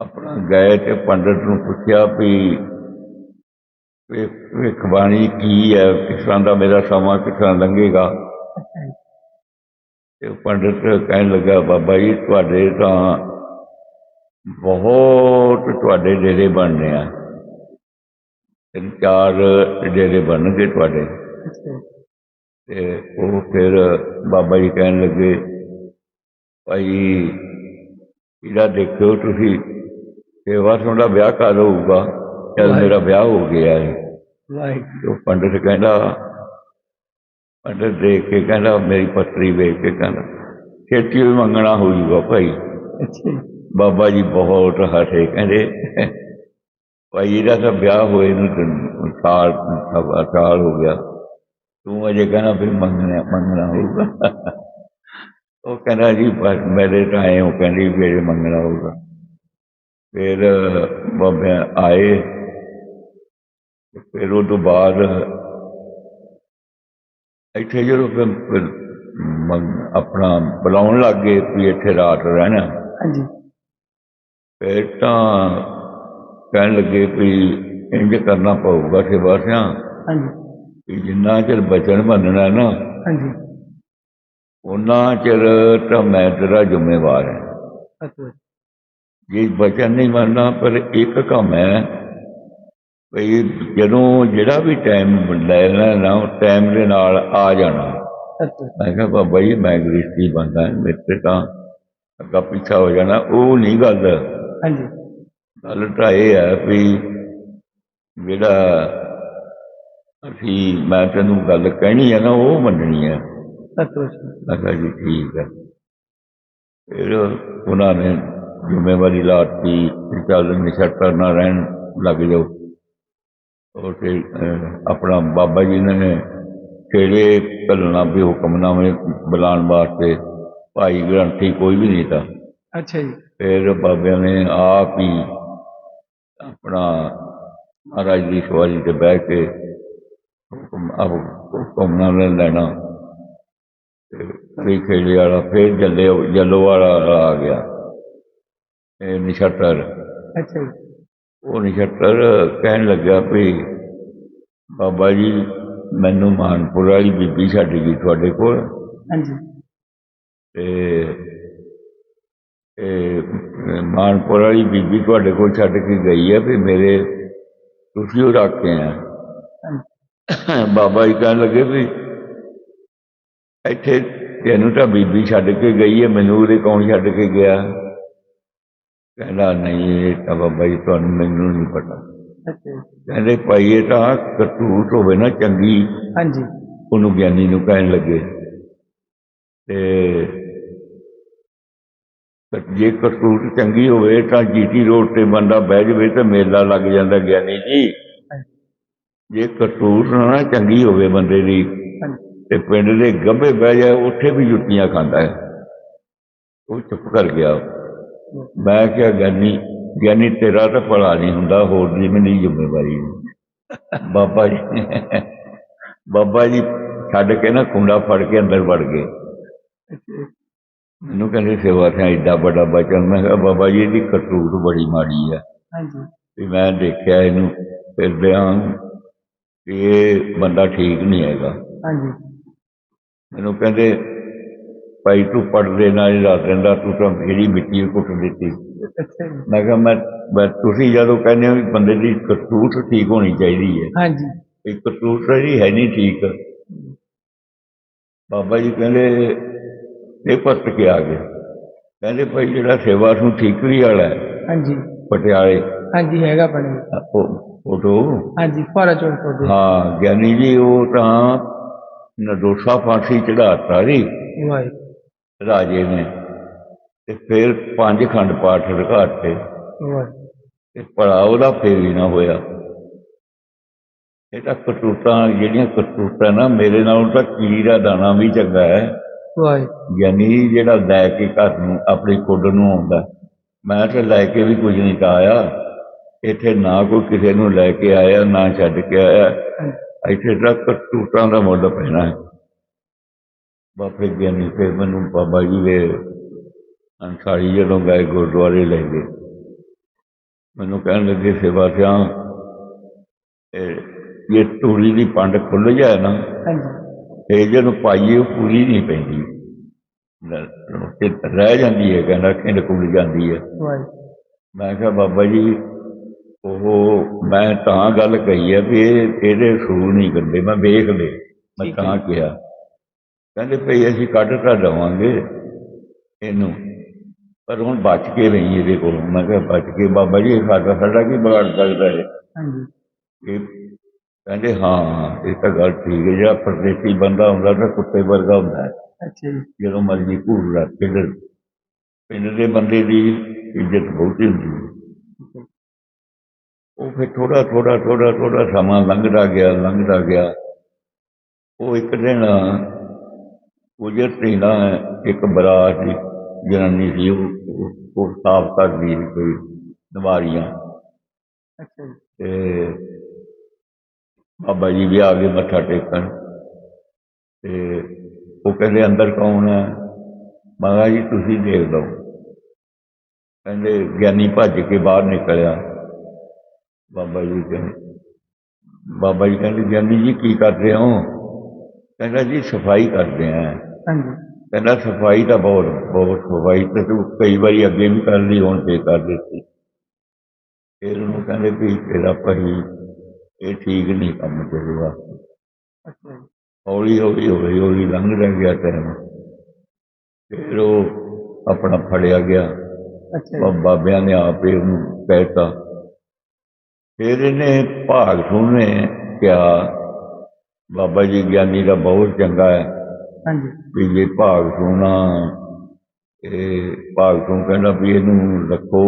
[SPEAKER 1] ਆਪਣਾ ਗਏ ਤੇ ਪੰਡਿਤ ਨੂੰ ਪੁੱਛਿਆ ਵੀ ਵਿਖਬਾਣੀ ਕੀ ਹੈ ਕਿਸ ਦਾ ਮੇਰਾ ਸਮਾਂ ਕਿਸ ਲੰਘੇਗਾ
[SPEAKER 2] ਅੱਛਾ ਜੀ।
[SPEAKER 1] ਤੇ ਉਹ ਪੰਡਿਤ ਕਹਿਣ ਲੱਗਾ ਬਾਬਾ ਜੀ ਤੁਹਾਡੇ ਤਾਂ ਬਹੁਤ ਤੁਹਾਡੇ ਡੇਰੇ ਬਣਨੇ ਆ। ਤਿੰਨ ਚਾਰ ਡੇਰੇ ਬਣਨਗੇ ਤੁਹਾਡੇ।
[SPEAKER 2] ਅੱਛਾ। ਜੀ।
[SPEAKER 1] ਤੇ ਉਹ ਫਿਰ ਬਾਬਾ ਜੀ ਕਹਿਣ ਲੱਗੇ ਭਾਈ ਇਹਦਾ ਦੇਖਿਓ ਤੁਸੀਂ ਸੇਵਾ ਤੁਹਾਡਾ ਵਿਆਹ ਕਦ ਹੋਊਗਾ? ਜਦ ਮੇਰਾ ਵਿਆਹ ਹੋ ਗਿਆ ਹੈ
[SPEAKER 2] ਵਾਹਿਗੁਰੂ।
[SPEAKER 1] ਉਹ ਪੰਡਿਤ ਕਹਿੰਦਾ ਪੰਡਿਤ ਦੇਖ ਕੇ ਕਹਿੰਦਾ ਮੇਰੀ ਪੱਤਰੀ ਵੇਖ ਕੇ ਕਹਿੰਦਾ ਛੇਤੀ ਵੀ ਮੰਗਣਾ ਹੋ ਜੂਗਾ ਭਾਈ।
[SPEAKER 2] ਅੱਛਾ।
[SPEAKER 1] ਬਾਬਾ ਜੀ ਬਹੁਤ ਹੱਸੇ ਕਹਿੰਦੇ, ਭਾਈ ਇਹਦਾ ਤਾਂ ਵਿਆਹ ਹੋਏ ਨੂੰ ਸਾਲ, ਸਵਾ ਸਾਲ ਹੋ ਗਿਆ। ਤੂੰ ਅਜੇ ਕਹਿੰਦਾ ਫਿਰ ਮੰਗਣਾ ਮੰਗਣਾ ਹੋਊਗਾ। ਉਹ ਕਹਿੰਦਾ ਜੀ, ਬਸ ਮੇਰੇ ਤਾਂ ਆਏ ਉਹ ਕਹਿੰਦੀ ਮੇਰੇ ਮੰਗਣਾ ਹੋਊਗਾ। ਫਿਰ ਬਾਬੇ ਆਏ। ਫਿਰ ਉਹ ਤੋਂ ਬਾਅਦ ਇੱਥੇ ਜਦੋਂ ਫਿਰ ਆਪਣਾ ਬੁਲਾਉਣ ਲੱਗ ਗਏ ਵੀ ਇੱਥੇ ਰਾਤ ਰਹਿਣਾ।
[SPEAKER 2] ਹਾਂਜੀ।
[SPEAKER 1] ਤਾਂ ਕਹਿਣ ਲੱਗੇ ਵੀ ਇੰਜ ਕਰਨਾ ਪਊਗਾ ਸੇਵਾ ਸਿਆਂ
[SPEAKER 2] ਹਾਂਜੀ।
[SPEAKER 1] ਜਿੰਨਾ ਚਿਰ ਬਚਨ ਮੰਨਣਾ ਨਾ
[SPEAKER 2] ਹਾਂਜੀ।
[SPEAKER 1] ਉਹਨਾਂ ਚਿਰ ਤਾਂ ਮੈਂ ਤੇਰਾ ਜ਼ਿੰਮੇਵਾਰ ਹਾਂ।
[SPEAKER 2] ਅੱਛਾ। ਜੀ।
[SPEAKER 1] ਬਚਨ ਨਹੀਂ ਮੰਨਣਾ ਪਰ ਇੱਕ ਕੰਮ ਹੈ ਵੀ ਜਦੋਂ ਜਿਹੜਾ ਵੀ ਟਾਈਮ ਲੈ ਲੈਣਾ ਉਹ ਟਾਈਮ ਦੇ ਨਾਲ ਆ ਜਾਣਾ। ਮੈਂ ਕਿਹਾ ਬਾਬਾ ਜੀ ਮੈਂ ਗ੍ਰਿਸ਼ਤੀ ਬੰਦਾ ਮੇਰੇ ਤੇ ਤਾਂ ਅੱਗਾ ਪਿੱਛਾ ਹੋ ਜਾਣਾ। ਉਹ ਨਹੀਂ ਗੱਲ।
[SPEAKER 2] ਹਾਂਜੀ।
[SPEAKER 1] ਗੱਲ ਤਾਂ ਇਹ ਹੈ ਵੀ ਜਿਹੜਾ ਅਸੀਂ ਮੈਂ ਤੈਨੂੰ ਗੱਲ ਕਹਿਣੀ ਹੈ ਨਾ ਉਹ ਮੰਨਣੀ ਹੈ
[SPEAKER 2] ਅੱਛਾ ਜੀ।
[SPEAKER 1] ਠੀਕ ਹੈ ਫਿਰ ਉਹਨਾਂ ਨੇ ਜ਼ਿੰਮੇਵਾਰੀ ਲਾਤੀ ਚੱਲ ਨਿਸ਼ਟਰ ਨਾ ਰਹਿਣ ਲੱਗ ਜਾਓ। ਔਰ ਫਿਰ ਅਹ, ਆਪਣਾ ਬਾਬਾ ਜੀ ਨੇ ਕਿਹੜੇ ਘੱਲਣਾ ਵੀ ਹੁਕਮਨਾਮੇ ਬੁਲਾਉਣ ਵਾਸਤੇ ਭਾਈ ਗ੍ਰੰਥੀ ਕੋਈ ਵੀ ਨਹੀਂ ਤਾਂ
[SPEAKER 2] ਅੱਛਾ ਜੀ।
[SPEAKER 1] ਫਿਰ ਬਾਬਿਆਂ ਨੇ ਆਪ ਹੀ ਆਪਣਾ ਮਹਾਰਾਜ ਦੀ ਸਵਾਰੀ ਤੇ ਬਹਿ ਕੇ ਹੁਕਮ ਆਪ ਹੁਕਮਨਾਮਾ ਲੈਣਾ। ਤੇ ਖੇੜੇ ਵਾਲਾ ਫਿਰ ਜੱਲੇ ਜੱਲੋ ਵਾਲਾ ਆ ਗਿਆ। ਇਹ ਨਿਸ਼ਤਰ
[SPEAKER 2] ਅੱਛਾ।
[SPEAKER 1] ਉਹ ਨਿਸ਼ਤਰ ਕਹਿਣ ਲੱਗਾ ਵੀ ਬਾਬਾ ਜੀ ਮੈਨੂੰ ਮਾਨਪੁਰ ਵਾਲੀ ਬੀਬੀ ਛੱਡ ਗਈ ਤੁਹਾਡੇ ਕੋਲ।
[SPEAKER 2] ਹਾਂਜੀ।
[SPEAKER 1] ਤੇ ਮਾਨਪੁਰ ਵਾਲੀ ਬੀਬੀ ਤੁਹਾਡੇ ਕੋਲ ਛੱਡ ਕੇ ਗਈ ਹੈ ਵੀ ਮੇਰੇ ਤੁਸੀਂ ਉਹ ਰੱਖ ਆ ਬਾਬਾ ਜੀ ਕਹਿਣ ਲੱਗੇ ਵੀ ਇੱਥੇ ਤੈਨੂੰ ਤਾਂ ਬੀਬੀ ਛੱਡ ਕੇ ਗਈ ਹੈ ਮੈਨੂੰ ਉਹਦੇ ਕੌਣ ਛੱਡ ਕੇ ਗਿਆ। ਕਹਿੰਦਾ ਨਹੀਂ ਇਹ ਤਾਂ ਬਾਬਾ ਜੀ ਤੁਹਾਨੂੰ ਮੈਨੂੰ ਨਹੀਂ ਪਤਾ। ਕਹਿੰਦੇ ਭਾਈ ਇਹ ਤਾਂ ਕਰਤੂਤ ਹੋਵੇ ਨਾ ਚੰਗੀ
[SPEAKER 2] ਹਾਂਜੀ।
[SPEAKER 1] ਉਹਨੂੰ ਗਿਆਨੀ ਨੂੰ ਕਹਿਣ ਲੱਗੇ। ਤੇ ਤੇ ਜੇ ਕਰਤੂਤ ਚੰਗੀ ਹੋਵੇ ਤਾਂ ਜੀਟੀ ਰੋਡ ਤੇ ਬੰਦਾ ਬਹਿ ਜਾਵੇ ਤੇ ਮੇਲਾ ਲੱਗ ਜਾਂਦਾ ਗਿਆਨੀ ਜੀ। ਜੇ ਕਰਤੂਤ ਨਾ ਚੰਗੀ ਹੋਵੇ ਬੰਦੇ ਦੀ ਤੇ ਪਿੰਡ ਦੇ ਗੱਭੇ ਬਹਿ ਜਾਏ ਉੱਥੇ ਵੀ ਜੁੱਤੀਆਂ ਖਾਂਦਾ ਹੈ। ਉਹ ਚੁੱਪ ਕਰ ਗਿਆ। ਮੈਂ ਕਿਹਾ ਗਿਆਨੀ ਗਿਆਨੀ ਤੇਰਾ ਤਾਂ ਭਲਾ ਨਹੀਂ ਹੁੰਦਾ ਹੋਰ ਦੀ ਮੇਰੀ ਜ਼ਿੰਮੇਵਾਰੀ। ਬਾਬਾ ਜੀ ਬਾਬਾ ਜੀ ਛੱਡ ਕੇ ਨਾ ਕੁੰਡਾ ਫੜ ਕੇ ਅੰਦਰ ਵੜ ਗਏ। ਮੈਨੂੰ ਕਹਿੰਦੇ ਸੇਵਾ ਸਿਆ ਏਡਾ ਵੱਡਾ ਬਚਨ ਮੈਂ ਕਿਹਾ ਬਾਬਾ ਜੀ ਇਹਦੀ ਕਰਤੂਤ ਬੜੀ ਮਾੜੀ ਹੈ
[SPEAKER 2] ਹਾਂਜੀ।
[SPEAKER 1] ਵੀ ਮੈਂ ਦੇਖਿਆ ਇਹਨੂੰ ਫਿਰਦਿਆਂ ਕਿ ਇਹ ਬੰਦਾ ਠੀਕ ਨਹੀਂ ਹੈਗਾ।
[SPEAKER 2] ਹਾਂਜੀ।
[SPEAKER 1] ਮੈਨੂੰ ਕਹਿੰਦੇ ਭਾਈ ਤੂੰ ਪੜਦੇ ਨਾਲ ਰਾਤ ਰਹਿੰਦਾ ਤੂੰ ਤਾਂ ਮੇਰੀ ਮਿੱਟੀ ਕੁੱਟ ਦਿੱਤੀ। ਮੈਂ ਕਿਹਾ ਮੈਂ ਤੁਸੀਂ ਜਦੋਂ ਕਹਿੰਦੇ ਹੋ ਵੀ ਬੰਦੇ ਦੀ ਕਰਤੂਤ ਠੀਕ ਹੋਣੀ ਚਾਹੀਦੀ ਹੈ
[SPEAKER 2] ਹਾਂਜੀ।
[SPEAKER 1] ਇਹ ਕਰਤੂਤ ਤਾਂ ਜੀ ਹੈ ਨਹੀਂ ਠੀਕ। ਬਾਬਾ ਜੀ ਕਹਿੰਦੇ ਇਹ ਪੱਤ ਕੇ ਆ ਗਏ। ਕਹਿੰਦੇ ਭਾਈ ਜਿਹੜਾ ਸੇਵਾ ਨੂੰ ਠੀਕਰੀ ਵਾਲਾ ਹੈ
[SPEAKER 2] ਹਾਂਜੀ।
[SPEAKER 1] ਪਟਿਆਲੇ।
[SPEAKER 2] ਹਾਂਜੀ ਹੈਗਾ ਬਣੇ
[SPEAKER 1] ਉਹ ਫੋਟੋ
[SPEAKER 2] ਹਾਂਜੀ ਫਾਰਾ ਚੌਂਕ ਤੋਂ ਦੇ।
[SPEAKER 1] ਹਾਂ ਗਿਆਨੀ ਜੀ ਉਹ ਤਾਂ ਨਦੋਸਾ ਫਾਂਸੀ ਚੜਾਤਾ ਜੀ।
[SPEAKER 2] ਵਾਹਿਗੁਰੂ
[SPEAKER 1] ਰਾਜੇ ਨੇ। ਤੇ ਫਿਰ ਪੰਜ ਖੰਡ ਪਾਠ ਰਖਾਤੇ
[SPEAKER 2] ਵਾਹਿਗੁਰੂ
[SPEAKER 1] ਤੇ ਭਲਾ ਉਹਦਾ ਫੇਰ ਵੀ ਨਾ ਹੋਇਆ। ਇਹ ਤਾਂ ਕਰਤੂਤਾਂ ਜਿਹੜੀਆਂ ਕਰਤੂਤਾਂ ਨਾ ਮੇਰੇ ਨਾਲੋਂ ਤਾਂ ਕੀੜੀ ਦਾ ਦਾਣਾ ਵੀ ਚੰਗਾ ਹੈ।
[SPEAKER 2] ਵਾਹਿਗੁਰੂ
[SPEAKER 1] ਗਿਆਨੀ ਜਿਹੜਾ ਲੈ ਕੇ ਘਰ ਨੂੰ ਆਪਣੀ ਖੁੱਡ ਨੂੰ ਆਉਂਦਾ। ਮੈਂ ਤਾਂ ਲੈ ਕੇ ਵੀ ਕੁਝ ਨਹੀਂ ਆਇਆ। ਇੱਥੇ ਨਾ ਕੋਈ ਕਿਸੇ ਨੂੰ ਲੈ ਕੇ ਆਇਆ ਨਾ ਛੱਡ ਕੇ ਆਇਆ। ਇੱਥੇ ਤਾਂ ਕਰਤੂਤਾਂ ਦਾ ਮੁੱਲ ਪੈਣਾ ਹੈ। ਬਾਪੇ ਗਿਆਨੀ ਫਿਰ ਮੈਨੂੰ ਬਾਬਾ ਜੀ ਦੇ ਅੰਸਾਰੀ ਜਦੋਂ ਗਏ ਗੁਰਦੁਆਰੇ ਲੈ ਗਏ। ਮੈਨੂੰ ਕਹਿਣ ਲੱਗੇ ਸੇਵਾ ਸਿਆ ਇਹ ਇਹ ਤੂੜੀ ਦੀ ਪੰਡ ਖੁੱਲ ਜਾਏ ਨਾ
[SPEAKER 2] ਹਾਂਜੀ।
[SPEAKER 1] ਇਹ ਜਦੋਂ ਪਾਈਏ ਉਹ ਪੂਰੀ ਨਹੀਂ ਪੈਂਦੀ। ਲ- ਤੇ ਰਹਿ ਜਾਂਦੀ ਹੈ ਕਹਿੰਦਾ ਖਿੰਡ ਕੁੜ ਜਾਂਦੀ ਹੈ। ਮੈਂ ਕਿਹਾ ਬਾਬਾ ਜੀ ਉਹ ਮੈਂ ਤਾਂ ਗੱਲ ਕਹੀ ਹੈ ਵੀ ਇਹ ਇਹਦੇ ਸੂਰ ਨਹੀਂ ਕਰਦੇ ਮੈਂ ਵੇਖ ਲਏ ਮੈਂ। ਤਾਂ ਕਿਹਾ। ਕਹਿੰਦੇ ਭਈ ਅਸੀਂ ਕੱਢ ਤਾਂ ਦੇਵਾਂਗੇ ਇਹਨੂੰ ਪਰ ਹੁਣ ਬਚ ਕੇ ਰਹੀ ਇਹਦੇ ਕੋਲ। ਮੈਂ ਕਿਹਾ ਬਚ ਕੇ ਬਾਬਾ ਜੀ ਇਹ ਸਾਡਾ ਸਾਡਾ ਕੀ ਬਗਾੜ ਸਕਦਾ ਹੈ?
[SPEAKER 2] ਹਾਂਜੀ।
[SPEAKER 1] ਇਹ ਕਹਿੰਦੇ ਹਾਂ ਇਹ ਤਾਂ ਗੱਲ ਠੀਕ ਹੈ ਜਿਹੜਾ ਪਰਦੇਸੀ ਬੰਦਾ ਹੁੰਦਾ ਤਾਂ ਕੁੱਤੇ ਵਰਗਾ ਹੁੰਦਾ ਹੈ।
[SPEAKER 2] ਅੱਛਾ ਜੀ।
[SPEAKER 1] ਜਦੋਂ ਮਰਜ਼ੀ ਘੂਰਦਾ ਪਿੰਡ ਪਿੰਡ ਦੇ ਬੰਦੇ ਦੀ ਇੱਜ਼ਤ ਬਹੁਤੀ ਹੁੰਦੀ ਹੈ। ਉਹ ਫਿਰ ਥੋੜਾ ਥੋੜਾ ਥੋੜਾ ਥੋੜਾ ਸਮਾਂ ਲੰਘਦਾ ਗਿਆ ਲੰਘਦਾ ਗਿਆ। ਉਹ ਇੱਕ ਦਿਨ ਗੁਜਰ ਤੇ ਨਾ ਇੱਕ ਬਰਾਤ ਦੀ ਜਨਾਨੀ ਸੀ ਉਹ ਸਾਫ਼ ਕਰਦੀ ਕੋਈ ਨਵਾਰੀਆਂ
[SPEAKER 2] ਅੱਛਾ
[SPEAKER 1] ਤੇ ਬਾਬਾ ਜੀ ਵੀ ਆ ਗਏ ਮੱਥਾ ਟੇਕਣ। ਤੇ ਉਹ ਕਹਿੰਦੇ ਅੰਦਰ ਕੌਣ ਹੈ? ਮਹਾਰਾਜ ਜੀ ਤੁਸੀਂ ਦੇਖ ਲਓ। ਕਹਿੰਦੇ ਗਿਆਨੀ ਭੱਜ ਕੇ ਬਾਹਰ ਨਿਕਲਿਆ। ਬਾਬਾ ਜੀ ਕਹਿੰਦੇ ਬਾਬਾ ਜੀ ਕਹਿੰਦੇ ਗਿਆਨੀ ਜੀ ਕੀ ਕਰ ਰਹੇ ਹੋ? ਕਹਿੰਦਾ ਜੀ ਸਫ਼ਾਈ ਕਰਦੇ ਆ
[SPEAKER 2] ਹਾਂਜੀ।
[SPEAKER 1] ਕਹਿੰਦਾ ਸਫ਼ਾਈ ਤਾਂ ਬਹੁਤ ਬਹੁਤ ਸਫ਼ਾਈ ਤਾਂ ਤੂੰ ਕਈ ਵਾਰੀ ਅੱਗੇ ਵੀ ਕਰ ਲਈ ਹੁਣ ਤੇ ਕਰ ਦਿੱਤੀ। ਫਿਰ ਉਹਨੂੰ ਕਹਿੰਦੇ ਵੀ ਤੇਰਾ ਭਾਈ ਇਹ ਠੀਕ ਨਹੀਂ ਕੰਮ ਤੇਰੇ ਵਾਸਤੇ
[SPEAKER 2] ਅੱਛਾ
[SPEAKER 1] ਹੌਲੀ ਹੌਲੀ ਹੌਲੀ ਹੌਲੀ ਲੰਘਦਾ ਗਿਆ ਟਾਈਮ ਫਿਰ ਉਹ ਆਪਣਾ ਫੜਿਆ ਗਿਆ।
[SPEAKER 2] ਅੱਛਾ
[SPEAKER 1] ਬਾਬਿਆਂ ਨੇ ਆਪੇ ਉਹਨੂੰ ਕਹਿਤਾ। ਫਿਰ ਇਹਨੇ ਭਾਗ ਸੁਣੇ ਕਿਹਾ ਬਾਬਾ ਜੀ ਗਿਆਨੀ ਦਾ ਬਹੁਤ ਚੰਗਾ ਹੈ।
[SPEAKER 2] ਹਾਂਜੀ।
[SPEAKER 1] ਵੀ ਜੇ ਭਾਗ ਸੁਣਾ ਇਹ ਭਾਗ ਸੁਣ ਕਹਿੰਦਾ ਵੀ ਇਹਨੂੰ ਰੱਖੋ।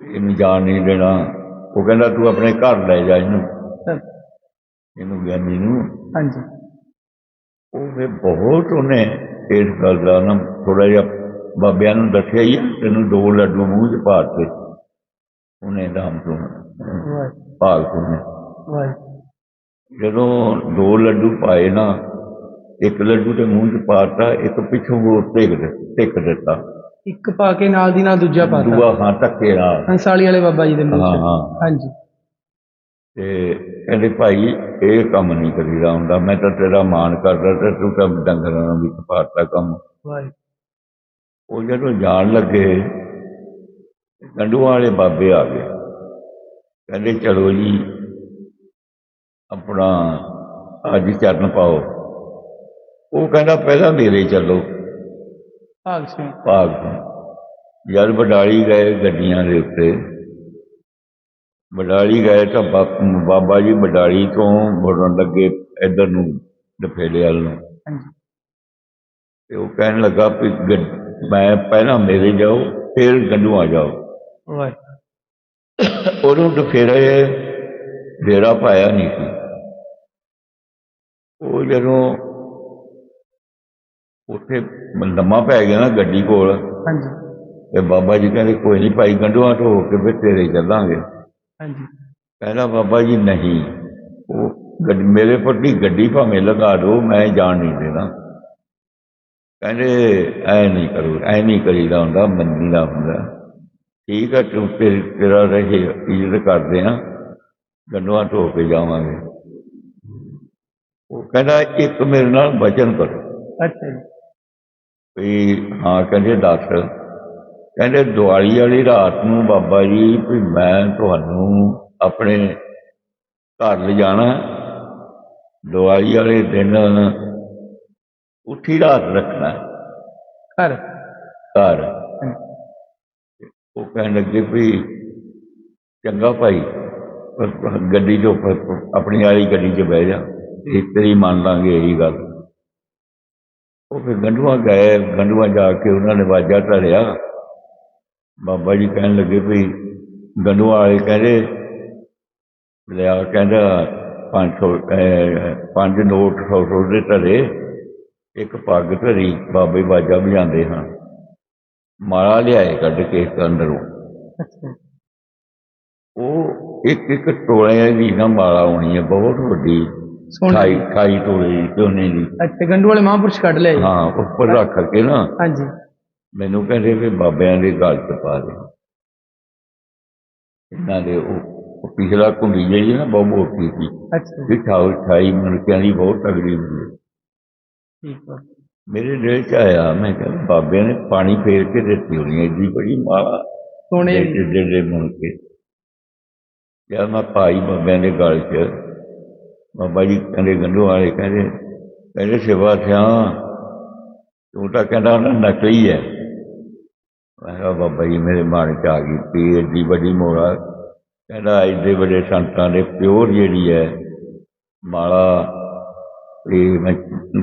[SPEAKER 1] ਇਹਨੂੰ ਜਾਣ ਨਹੀਂ ਦੇਣਾ। ਉਹ ਕਹਿੰਦਾ ਤੂੰ ਆਪਣੇ ਘਰ ਲੈ ਜਾ ਇਹਨੂੰ। ਇਹਨੂੰ ਗਿਆਨੀ ਨੂੰ।
[SPEAKER 2] ਹਾਂਜੀ।
[SPEAKER 1] ਉਹ ਫਿਰ ਬਹੁਤ ਉਹਨੇ ਇਸ ਗੱਲ ਦਾ ਨਾ ਥੋੜਾ ਜਿਹਾ ਬਾਬਿਆਂ ਨੂੰ ਦੱਸਿਆ ਹੀ ਤੈਨੂੰ ਦੋ ਲੱਡੂ ਮੂੰਹ 'ਚ ਪਾ ਦਿੱਤੇ ਉਹਨੇ ਨਾਮ ਤੋਂ ਸੁਣੇ
[SPEAKER 2] ਵਾਹਿਗੁਰੂ
[SPEAKER 1] ਜਦੋਂ ਦੋ ਲੱਡੂ ਪਾਏ ਨਾ ਇੱਕ ਲੱਡੂ ਤੇ ਮੂੰਹ 'ਚ ਪਾਤਾ ਇੱਕ ਪਿੱਛੋਂ ਹੋਰ ਟਿਕ ਦਿੱਤਾ।
[SPEAKER 2] ਇੱਕ ਪਾ ਕੇ ਨਾਲ ਦੀ ਨਾਲ ਦੂਜਾ ਪਾਤਾ।
[SPEAKER 1] ਦੂਆ ਹਾਂ ਧੱਕੇ ਨਾਲ।
[SPEAKER 2] ਹੰਸਾਲੀ ਵਾਲੇ ਬਾਬਾ ਜੀ ਦੇ ਮੂੰਹ
[SPEAKER 1] ਹਾਂ
[SPEAKER 2] ਹਾਂਜੀ।
[SPEAKER 1] ਤੇ ਕਹਿੰਦੇ ਭਾਈ ਇਹ ਕੰਮ ਨਹੀਂ ਕਰੀਦਾ ਹੁੰਦਾ। ਮੈਂ ਤਾਂ ਤੇਰਾ ਮਾਣ ਕਰਦਾ ਤੇ ਤੂੰ ਤਾਂ ਡੰਗਰਾਂ ਨੂੰ ਵੀ ਪਾਤਾ ਕੰਮ। ਉਹ ਜਦੋਂ ਜਾਣ ਲੱਗੇ ਗੰਡੂਆਂ ਵਾਲੇ ਬਾਬੇ ਆ ਗਏ। ਕਹਿੰਦੇ ਚਲੋ ਜੀ ਆਪਣਾ ਅੱਜ ਚਰਨ ਪਾਓ। ਉਹ ਕਹਿੰਦਾ ਪਹਿਲਾਂ ਮੇਰੇ ਚੱਲੋ।
[SPEAKER 2] ਭਾਗ ਸਿੰਘ
[SPEAKER 1] ਭਾਗ ਜਦ ਬਡਾਲੀ ਗਏ ਗੱਡੀਆਂ ਦੇ ਉੱਤੇ ਬਡਾਲੀ ਗਏ ਤਾਂ ਬਾਬਾ ਜੀ ਬਡਾਲੀ ਤੋਂ ਮੁੜਨ ਲੱਗੇ ਇੱਧਰ ਨੂੰ ਦਫੇਲੇ ਵੱਲ ਨੂੰ। ਤੇ ਉਹ ਕਹਿਣ ਲੱਗਾ ਗੱਡ- ਮੈਂ ਪਹਿਲਾਂ ਮੇਰੇ ਜਾਓ ਫਿਰ ਗੰਡੂ ਆ ਜਾਓ ਉਹਨੂੰ ਦਫੇਰੇ ਡੇਰਾ ਪਾਇਆ ਨਹੀਂ ਸੀ। ਉਹ ਜਦੋਂ ਉੱਥੇ ਲੰਮਾ ਪੈ ਗਿਆ ਨਾ ਗੱਡੀ ਕੋਲ।
[SPEAKER 2] ਹਾਂਜੀ।
[SPEAKER 1] ਤੇ ਬਾਬਾ ਜੀ ਕਹਿੰਦੇ ਕੋਈ ਨਹੀਂ ਭਾਈ ਗੰਡੂਆਂ ਤੋਂ ਹੋ ਕੇ ਫਿਰ ਤੇਰੇ ਚੱਲਾਂਗੇ।
[SPEAKER 2] ਹਾਂਜੀ।
[SPEAKER 1] ਕਹਿੰਦਾ ਬਾਬਾ ਜੀ ਨਹੀਂ। ਉਹ ਗੱਡ- ਮੇਰੇ ਪੱਟੀ ਗੱਡੀ ਭਾਵੇਂ ਲਗਾ ਦਿਓ ਮੈਂ ਜਾਣ ਨਹੀਂ ਦੇਣਾ। ਕਹਿੰਦੇ ਐ ਨਹੀਂ ਕਰੋ ਐ ਨਹੀਂ ਕਰੀਦਾ ਹੁੰਦਾ ਮੰਨੀ ਦਾ ਹੁੰਦਾ। ਠੀਕ ਹੈ ਤੂੰ ਤੇਰੀ ਤੇਰਾ ਰਹੇ ਇੱਜ਼ਤ ਕਰਦੇ ਆ ਗੰਡੂਆਂ ਤੋਂ ਕੇ ਜਾਵਾਂਗੇ। ਉਹ ਕਹਿੰਦਾ ਇੱਕ ਮੇਰੇ ਨਾਲ ਵਚਨ ਕਰੋ।
[SPEAKER 2] ਅੱਛਾ ਜੀ।
[SPEAKER 1] ਵੀ ਹਾਂ ਕਹਿੰਦੇ ਦੱਸ। ਕਹਿੰਦੇ ਦੀਵਾਲੀ ਵਾਲੀ ਰਾਤ ਨੂੰ ਬਾਬਾ ਜੀ ਵੀ ਮੈਂ ਤੁਹਾਨੂੰ ਆਪਣੇ ਘਰ ਲਿਜਾਣਾ ਦੀਵਾਲੀ ਵਾਲੇ ਦਿਨ ਉੱਠੀ ਰਾਤ ਰੱਖਣਾ।
[SPEAKER 2] ਘਰ?
[SPEAKER 1] ਘਰ। ਉਹ ਕਹਿਣ ਲੱਗੇ ਵੀ ਚੰਗਾ ਭਾਈ ਪਰ ਗੱਡੀ 'ਚੋਂ ਆਪਣੀ ਵਾਲੀ ਗੱਡੀ 'ਚ ਬਹਿ ਜਾ। ਤੇਰੀ ਮੰਨ ਲਾਂਗੇ ਇਹੀ ਗੱਲ। ਉਹ ਫਿਰ ਗੰਡੂਆ ਗਏ ਗੰਡੂਆ ਜਾ ਕੇ ਉਹਨਾਂ ਨੇ ਵਾਜਾ ਧਰਿਆ ਬਾਬਾ ਜੀ ਕਹਿਣ ਲੱਗੇ ਵੀ ਗੰਡੂਆ ਵਾਲੇ ਕਹਿੰਦੇ ਲਿਆ ਕਹਿੰਦਾ 500 ਪੰਜ ਨੋਟ 100 100 ਦੇ ਧਰੇ ਇੱਕ ਪੱਗ ਧਰੀ ਬਾਬੇ ਵਾਜਾ ਵਜਾਉਂਦੇ ਹਨ। ਮਾਲਾ ਲਿਆਏ ਕੱਢ ਕੇ ਇੱਕ ਅੰਦਰੋਂ। ਉਹ ਇੱਕ ਇੱਕ ਟੋਲੇ ਦੀ ਨਾ ਮਾਲਾ ਹੋਣੀ ਹੈ ਬਹੁਤ ਵੱਡੀ।
[SPEAKER 2] ਸੋਨੇ ਦੀ।
[SPEAKER 1] ਖਾਈ ਟੋਲੇ ਦੀ
[SPEAKER 2] ਅੱਛਾ ਗੰਡੂ ਵਾਲੇ ਮਹਾਂਪੁਰਸ਼ ਕੱਢ ਲਿਆ ਜੀ
[SPEAKER 1] ਹਾਂ ਉੱਪਰ ਰੱਖ ਕੇ ਨਾ।
[SPEAKER 2] ਹਾਂਜੀ।
[SPEAKER 1] ਮੈਨੂੰ ਕਹਿੰਦੇ ਵੀ ਬਾਬਿਆਂ ਦੇ ਗਲ ਚ ਪਾ ਦੇ। ਇਹਨਾਂ ਦੇ ਉਹ ਉਹ ਪਿਛਲਾ ਕੁੰਡੀ ਜਿਹੀ ਨਾ ਬਹੁਤ ਮੋਟੀ ਸੀ।
[SPEAKER 2] ਅੱਛਾ। ਜੀ,
[SPEAKER 1] ਵੀ ਠਾਉ ਠਾਈ ਮਨਕਿਆਂ ਦੀ ਬਹੁਤ ਤਗੜੀ ਹੁੰਦੀ ਹੈ
[SPEAKER 2] ਠੀਕ ਹੈ
[SPEAKER 1] ਮੇਰੇ ਦਿਲ ਚ ਆਇਆ ਮੈਂ ਕਿਹਾ ਬਾਬਿਆਂ ਨੇ ਪਾਣੀ ਫੇਰ ਕੇ ਦਿੱਤੀ ਹੋਣੀ ਹੈ ਏਡੀ ਬੜੀ ਮਾਲਾ।
[SPEAKER 2] ਸੋਨੇ ਦੀ।
[SPEAKER 1] ਜਿਹੜੇ ਜਿਹੜੇ ਮੁੜ ਕੇ। ਜਦ ਮੈਂ ਭਾਈ ਬਾਬਿਆਂ ਦੇ ਗਲ 'ਚ। ਬਾਬਾ ਜੀ ਕਹਿੰਦੇ ਗੰਢੂ ਵਾਲੇ ਕਹਿੰਦੇ ਕਹਿੰਦੇ ਸੇਵਾ ਸਿਆ। ਤੂੰ ਤਾਂ ਕਹਿੰਦਾ ਉਹਨਾਂ ਨਕਲੀ ਹੈ ਮੈਂ ਕਿਹਾ ਬਾਬਾ ਜੀ ਮੇਰੇ ਮਨ 'ਚ ਆ ਗਈ ਵੀ ਏਡੀ ਵੱਡੀ ਮੋੜਾ ਕਹਿੰਦਾ ਐਡੇ ਵੱਡੇ ਸੰਤਾਂ ਦੇ ਪਿਓਰ ਜਿਹੜੀ ਹੈ ਮਾਲਾ ਇਹ ਮੈਂ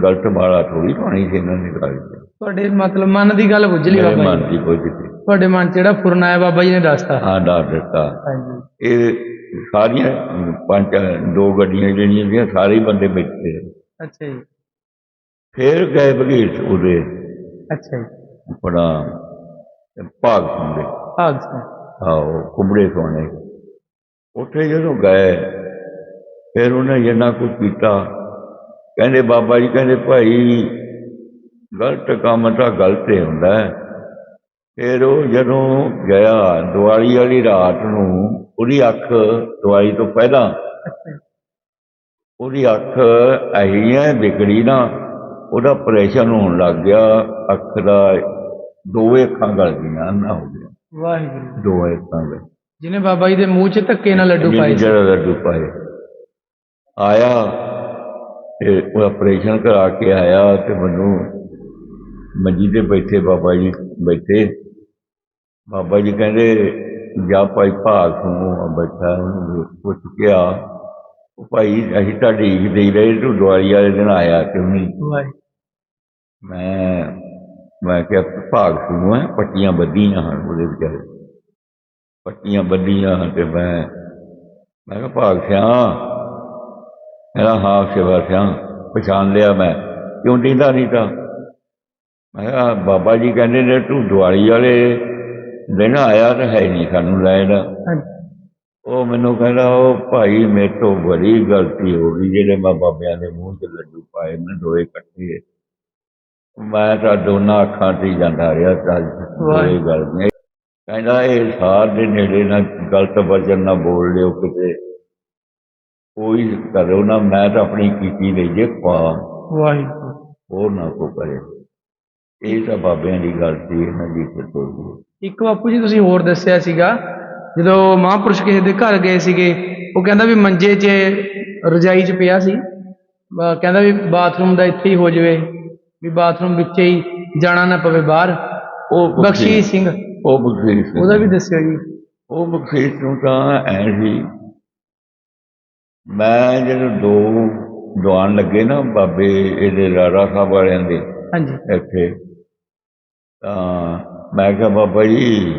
[SPEAKER 1] ਗਲਤ ਮਾਲਾ ਥੋੜੀ ਪਾਣੀ ਸੀ ਇਹਨਾਂ ਨੇ ਗਲ।
[SPEAKER 2] ਤੁਹਾਡੇ ਮਤਲਬ ਮਨ ਦੀ ਗੱਲ ਬੁੱਝ ਲਈ ਬਾਬਾ
[SPEAKER 1] ਮਨ
[SPEAKER 2] ਜੀ।
[SPEAKER 1] ਦੀ ਕੋਈ
[SPEAKER 2] ਤੁਹਾਡੇ ਮਨ 'ਚ ਜਿਹੜਾ ਫੁਰਨ ਆਇਆ ਬਾਬਾ ਜੀ ਨੇ ਦੱਸਤਾ।
[SPEAKER 1] ਹਾਂ ਡਰ ਦਿੱਤਾ।
[SPEAKER 2] ਹਾਂਜੀ।
[SPEAKER 1] ਇਹ ਸਾਰੀਆਂ ਪੰਜ ਦੋ ਗੱਡੀਆਂ ਜਿਹੜੀਆਂ ਸੀਗੀਆਂ ਸਾਰੇ ਬੰਦੇ ਬੈਠੇ।
[SPEAKER 2] ਅੱਛਾ ਜੀ।
[SPEAKER 1] ਫਿਰ ਗਏ ਬਗੀਰ ਉਹਦੇ।
[SPEAKER 2] ਅੱਛਾ ਜੀ।
[SPEAKER 1] ਆਪਣਾ ਭਾਗ ਹੁੰਦੇ
[SPEAKER 2] ਭਾਗ ਸਿੰਘ
[SPEAKER 1] ਆਓ ਕੁੰਬੜੇ ਸੋਨੇ ਉੱਥੇ ਜਦੋਂ ਗਏ ਫਿਰ ਉਹਨੇ ਜਿੰਨਾ ਕੁਝ ਕੀਤਾ। ਕਹਿੰਦੇ ਬਾਬਾ ਜੀ ਕਹਿੰਦੇ ਭਾਈ ਗਲਤ ਕੰਮ ਤਾਂ ਗਲਤ ਹੀ ਹੁੰਦਾ। ਹੈ ਫਿਰ ਉਹ ਜਦੋਂ ਗਿਆ ਦੀਵਾਲੀ ਵਾਲੀ ਰਾਤ ਨੂੰ ਉਹਦੀ ਅੱਖ ਦੀਵਾਲੀ ਤੋਂ ਪਹਿਲਾਂ। ਉਹਦੀ ਅੱਖ ਅਹੀਆਂ ਵਿਗੜੀ ਨਾ ਉਹਦਾ ਆਪਰੇਸ਼ਨ ਹੋਣ ਲੱਗ ਗਿਆ। ਅੱਖ ਦਾ ਦੋਵੇਂ ਅੱਖਾਂ ਗਲ ਗਈਆਂ ਨਾ ਹੋ ਗਿਆ।
[SPEAKER 2] ਵਾਹਿਗੁਰੂ।
[SPEAKER 1] ਦੋਵੇਂ ਅੱਖਾਂ ਗਲ।
[SPEAKER 2] ਜਿਹਨੇ ਬਾਬਾ ਜੀ ਦੇ ਮੂੰਹ 'ਚ ਧੱਕੇ ਨਾਲ ਲੱਡੂ ਪਾਏ
[SPEAKER 1] ਜਿਹੜਾ ਲੱਡੂ ਪਾਏ। ਆਇਆ ਤੇ ਉਹ ਆਪਰੇਸ਼ਨ ਕਰਾ ਕੇ ਆਇਆ ਤੇ ਮੈਨੂੰ ਮੰਜੀ ਤੇ ਬੈਠੇ ਬਾਬਾ ਜੀ ਬੈਠੇ। ਬਾਬਾ ਜੀ ਕਹਿੰਦੇ ਜਾ ਭਾਈ ਭਾਗ ਨੂੰ ਬੈਠਾ ਉਹਨੂੰ ਪੁੱਛ ਗਿਆ ਉਹ ਭਾਈ ਅਸੀਂ ਤਾਂ ਢੀਕ ਦੇ ਹੀ ਰਹੇ ਤੂੰ ਦਵਾਈ ਵਾਲੇ ਦਿਨ ਆਇਆ ਕਿਉਂ ਨਹੀਂ?
[SPEAKER 2] ਵਾਹਿਗੁਰੂ।
[SPEAKER 1] ਮੈਂ ਮੈਂ ਕਿਹਾ ਭਾਗ ਸੁਣੋ ਹੈ ਪੱਟੀਆਂ ਬੱਧੀਆਂ ਹਨ ਉਹਦੇ ਵਿਚਾਰੇ। ਪੱਟੀਆਂ ਬੱਧੀਆਂ ਹਨ ਤੇ ਮੈਂ ਮੈਂ ਕਿਹਾ ਭਾਗ ਸਿਆ ਮੇਰਾ ਹਾਂ ਸੇਵਾ ਸਿਆ ਪਛਾਣ ਲਿਆ ਮੈਂ। ਕਿਉਂ ਦਿੰਦਾ ਨਹੀਂ ਤਾਂ? ਮੈਂ ਕਿਹਾ ਬਾਬਾ ਜੀ ਕਹਿੰਦੇ ਨੇ ਤੂੰ ਦਿਵਾਲੀ ਵਾਲੇ ਦਿਨ ਆਇਆ ਤਾਂ ਹੈ ਨਹੀਂ ਸਾਨੂੰ ਲੈਣ। ਉਹ ਮੈਨੂੰ ਕਹਿੰਦਾ ਉਹ ਭਾਈ ਮੇਰੇ ਤੋਂ ਬੜੀ ਗਲਤੀ ਹੋ ਗਈ ਜਿਹੜੇ ਮੈਂ ਬਾਬਿਆਂ ਦੇ ਮੂੰਹ 'ਚ ਲੱਡੂ ਪਾਏ ਮੈਂ ਦੋਏ ਇਕੱਠੇ ਮੈਂ ਤਾਂ ਦੋਨਾਂ ਅੱਖਾਂ 'ਤੇ ਜਾਂਦਾ ਰਿਹਾ ਤਾਂ ਦੋਏ ਗੱਲ ਨਹੀਂ। ਕਹਿੰਦਾ ਇਹ ਸਾਰ ਦੇ ਨੇੜੇ ਨਾ ਗਲਤ ਵਚਨ ਨਾ ਬੋਲ ਲਿਓ ਕਿਤੇ। ਕੋਈ ਕਰੋ ਨਾ ਮੈਂ ਤਾਂ ਆਪਣੀ ਕੀਤੀ ਲਈ ਜੇ ਪਾ
[SPEAKER 2] ਵਾਹਿਗੁਰੂ।
[SPEAKER 1] ਹੋਰ ਨਾ ਕੋ ਕਰੇ। ਇਹ ਤਾਂ ਬਾਬਿਆਂ ਦੀ ਗੱਲ ਸੀ ਇਹਨਾਂ ਦੀ ਫਿਰ
[SPEAKER 2] ਇੱਕ ਬਾਪੂ ਜੀ ਤੁਸੀਂ ਹੋਰ ਦੱਸਿਆ ਸੀਗਾ ਜਦੋਂ ਮਹਾਂਪੁਰਸ਼ ਕਿਸੇ ਦੇ ਘਰ ਗਏ ਸੀਗੇ ਉਹ ਕਹਿੰਦਾ ਵੀ ਮੰਜੇ 'ਚ ਰਜਾਈ 'ਚ ਪਿਆ ਸੀ। ਕਹਿੰਦਾ ਵੀ ਬਾਥਰੂਮ ਦਾ ਇੱਥੇ ਹੀ ਹੋ ਜਾਵੇ ਵੀ ਬਾਥਰੂਮ ਵਿੱਚੇ ਹੀ ਜਾਣਾ ਨਾ ਪਵੇ ਬਾਹਰ।
[SPEAKER 1] ਉਹ
[SPEAKER 2] ਬਖਸ਼ੀਸ਼ ਸਿੰਘ।
[SPEAKER 1] ਉਹ ਬਖਸ਼ੀਸ਼ ਸਿੰਘ।
[SPEAKER 2] ਉਹਦਾ ਵੀ ਦੱਸਿਓ ਜੀ।
[SPEAKER 1] ਉਹ ਬਖਸ਼ੀਸ਼ ਨੂੰ ਤਾਂ ਐ ਸੀ ਮੈਂ ਜਦੋਂ ਦੋ ਦੁਆਨ ਲੱਗੇ ਨਾ ਬਾਬੇ ਇਹਦੇ ਰਾਰਾ ਸਾਹਿਬ ਵਾਲਿਆਂ ਦੇ
[SPEAKER 2] ਹਾਂਜੀ।
[SPEAKER 1] ਇੱਥੇ ਤਾਂ ਮੈਂ ਕਿਹਾ ਬਾਬਾ ਜੀ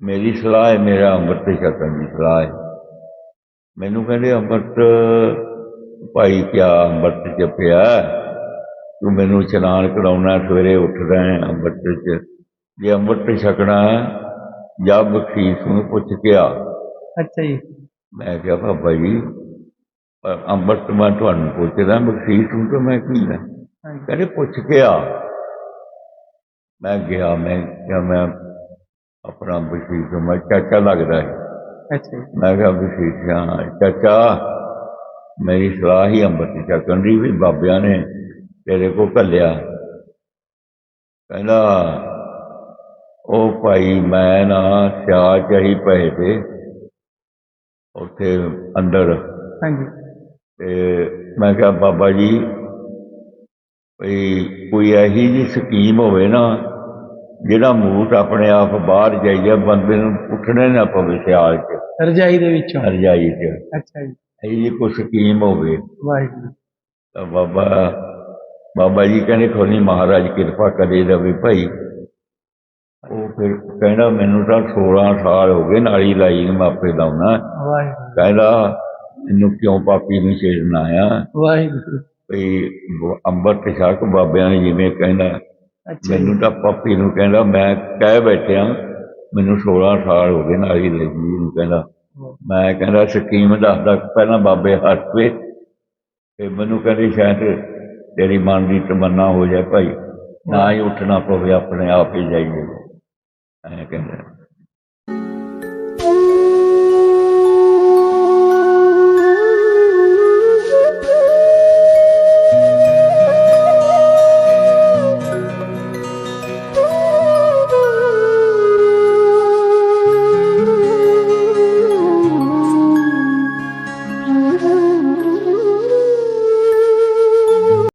[SPEAKER 1] ਮੇਰੀ ਸਲਾਹ ਹੈ ਮੇਰਾ ਅੰਮ੍ਰਿਤ ਛਕਣ ਦੀ ਸਲਾਹ ਹੈ। ਮੈਨੂੰ ਕਹਿੰਦੇ ਅੰਮ੍ਰਿਤ ਭਾਈ ਕਿਆ ਅੰਮ੍ਰਿਤ ਚ ਪਿਆ ਤੂੰ ਮੈਨੂੰ ਇਸ਼ਨਾਨ ਕਰਾਉਣਾ ਸਵੇਰੇ ਉੱਠਦਾ ਹੈ ਅੰਮ੍ਰਿਤ ਚ ਜੇ ਅੰਮ੍ਰਿਤ ਛਕਣਾ ਜਾਂ ਬਖਸ਼ੀਸ਼ ਨੂੰ ਪੁੱਛ ਕੇ ਆ।
[SPEAKER 2] ਅੱਛਾ ਜੀ।
[SPEAKER 1] ਮੈਂ ਕਿਹਾ ਬਾਬਾ ਜੀ ਅੰਮ੍ਰਿਤ ਮੈਂ ਤੁਹਾਨੂੰ ਪੁੱਛਦਾ ਬਖਸ਼ੀਸ਼ ਨੂੰ ਤਾਂ ਮੈਂ ਕੀ ਲੈ ਕਹਿੰਦੇ ਪੁੱਛ ਕੇ ਆ। ਮੈਂ ਗਿਆ ਮੈਂ ਕਿਹਾ ਮੈਂ ਆਪਣਾ ਬਖਸ਼ੀਸ਼ ਨੂੰ ਮੈਂ ਚਾਚਾ ਲੱਗਦਾ ਹੈ
[SPEAKER 2] ਅੱਛਾ ਜੀ
[SPEAKER 1] ਮੈਂ ਕਿਹਾ ਬਖਸ਼ੀਸ਼ ਹਾਂ ਚਾਚਾ ਮੇਰੀ ਸਲਾਹ ਹੀ ਅੰਮ੍ਰਿਤ ਛਕਣ ਦੀ ਵੀ ਬਾਬਿਆਂ ਨੇ ਤੇਰੇ ਕੋ ਘੱਲਿਆ ਕਹਿੰਦਾ ਉਹ ਭਾਈ ਮੈਂ ਨਾ ਸਿਆ ਚਾਹੀ ਪਏ ਤੇ ਉੱਥੇ ਅੰਦਰ
[SPEAKER 2] ਹਾਂਜੀ
[SPEAKER 1] ਤੇ ਮੈਂ ਕਿਹਾ ਬਾਬਾ ਜੀ ਵੀ ਕੋਈ ਇਹੀ ਜੀ ਸਕੀਮ ਹੋਵੇ ਨਾ ਜਿਹੜਾ ਮੂਤ ਆਪਣੇ ਆਪ ਬਾਹਰ ਜਾਈਏ ਬੰਦੇ ਨੂੰ ਉੱਠਣੇ ਨਾ ਪਵੇ ਸਿਆਲ ਚ
[SPEAKER 2] ਰਜਾਈ ਦੇ ਵਿੱਚੋਂ?
[SPEAKER 1] ਰਜਾਈ ਚ।
[SPEAKER 2] ਅੱਛਾ ਜੀ।
[SPEAKER 1] ਇਹੀ ਜੀ ਕੋਈ ਸਕੀਮ ਹੋਵੇ।
[SPEAKER 2] ਵਾਹਿਗੁਰੂ।
[SPEAKER 1] ਤਾਂ ਬਾਬਾ ਬਾਬਾ ਜੀ ਕਹਿੰਦੇ ਖੋਨੀ ਮਹਾਰਾਜ ਕਿਰਪਾ ਕਰੇ ਰਵੇ ਭਾਈ। ਉਹ ਫਿਰ ਕਹਿੰਦਾ ਮੈਨੂੰ ਤਾਂ 16 ਸਾਲ ਹੋ ਗਏ ਨਾਲੀ ਲਾਈ ਨੂੰ ਮਾਪੇ ਲਾਉਣਾ
[SPEAKER 2] ਵਾਹਿਗੁਰੂ।
[SPEAKER 1] ਕਹਿੰਦਾ ਇਹਨੂੰ ਕਿਉਂ ਪਾਪੀ ਨੂੰ ਛੇੜਨਾ ਆ
[SPEAKER 2] ਵਾਹਿਗੁਰੂ।
[SPEAKER 1] ਵੀ ਬ- ਅੰਮ੍ਰਿਤ ਛਕ ਬਾਬਿਆਂ ਨੇ ਜਿਵੇਂ ਕਹਿੰਦਾ ਮੈਨੂੰ ਤਾਂ ਪਾਪੀ ਨੂੰ ਕਹਿੰਦਾ, ਮੈਂ ਕਹਿ ਬੈਠਿਆ, ਮੈਨੂੰ 16 ਸਾਲ ਹੋ ਗਏ ਨਾਲੀ ਲੱਗੀ ਨੂੰ ਕਹਿੰਦਾ। ਮੈਂ ਕਹਿੰਦਾ, ਸਕੀਮ ਦੱਸਦਾ ਪਹਿਲਾਂ ਬਾਬੇ ਹੱਥ ਵੇ ਤੇ ਮੈਨੂੰ ਕਹਿੰਦੇ, ਸ਼ਾਇਦ ਤੇਰੀ ਮਨ ਦੀ ਤਮੰਨਾ ਹੋ ਜਾਏ ਭਾਈ, ਨਾ ਹੀ ਉੱਠਣਾ ਪਵੇ, ਆਪਣੇ ਆਪ ਹੀ ਜਾਈਏ। ਐਂ ਕਹਿੰਦਾ।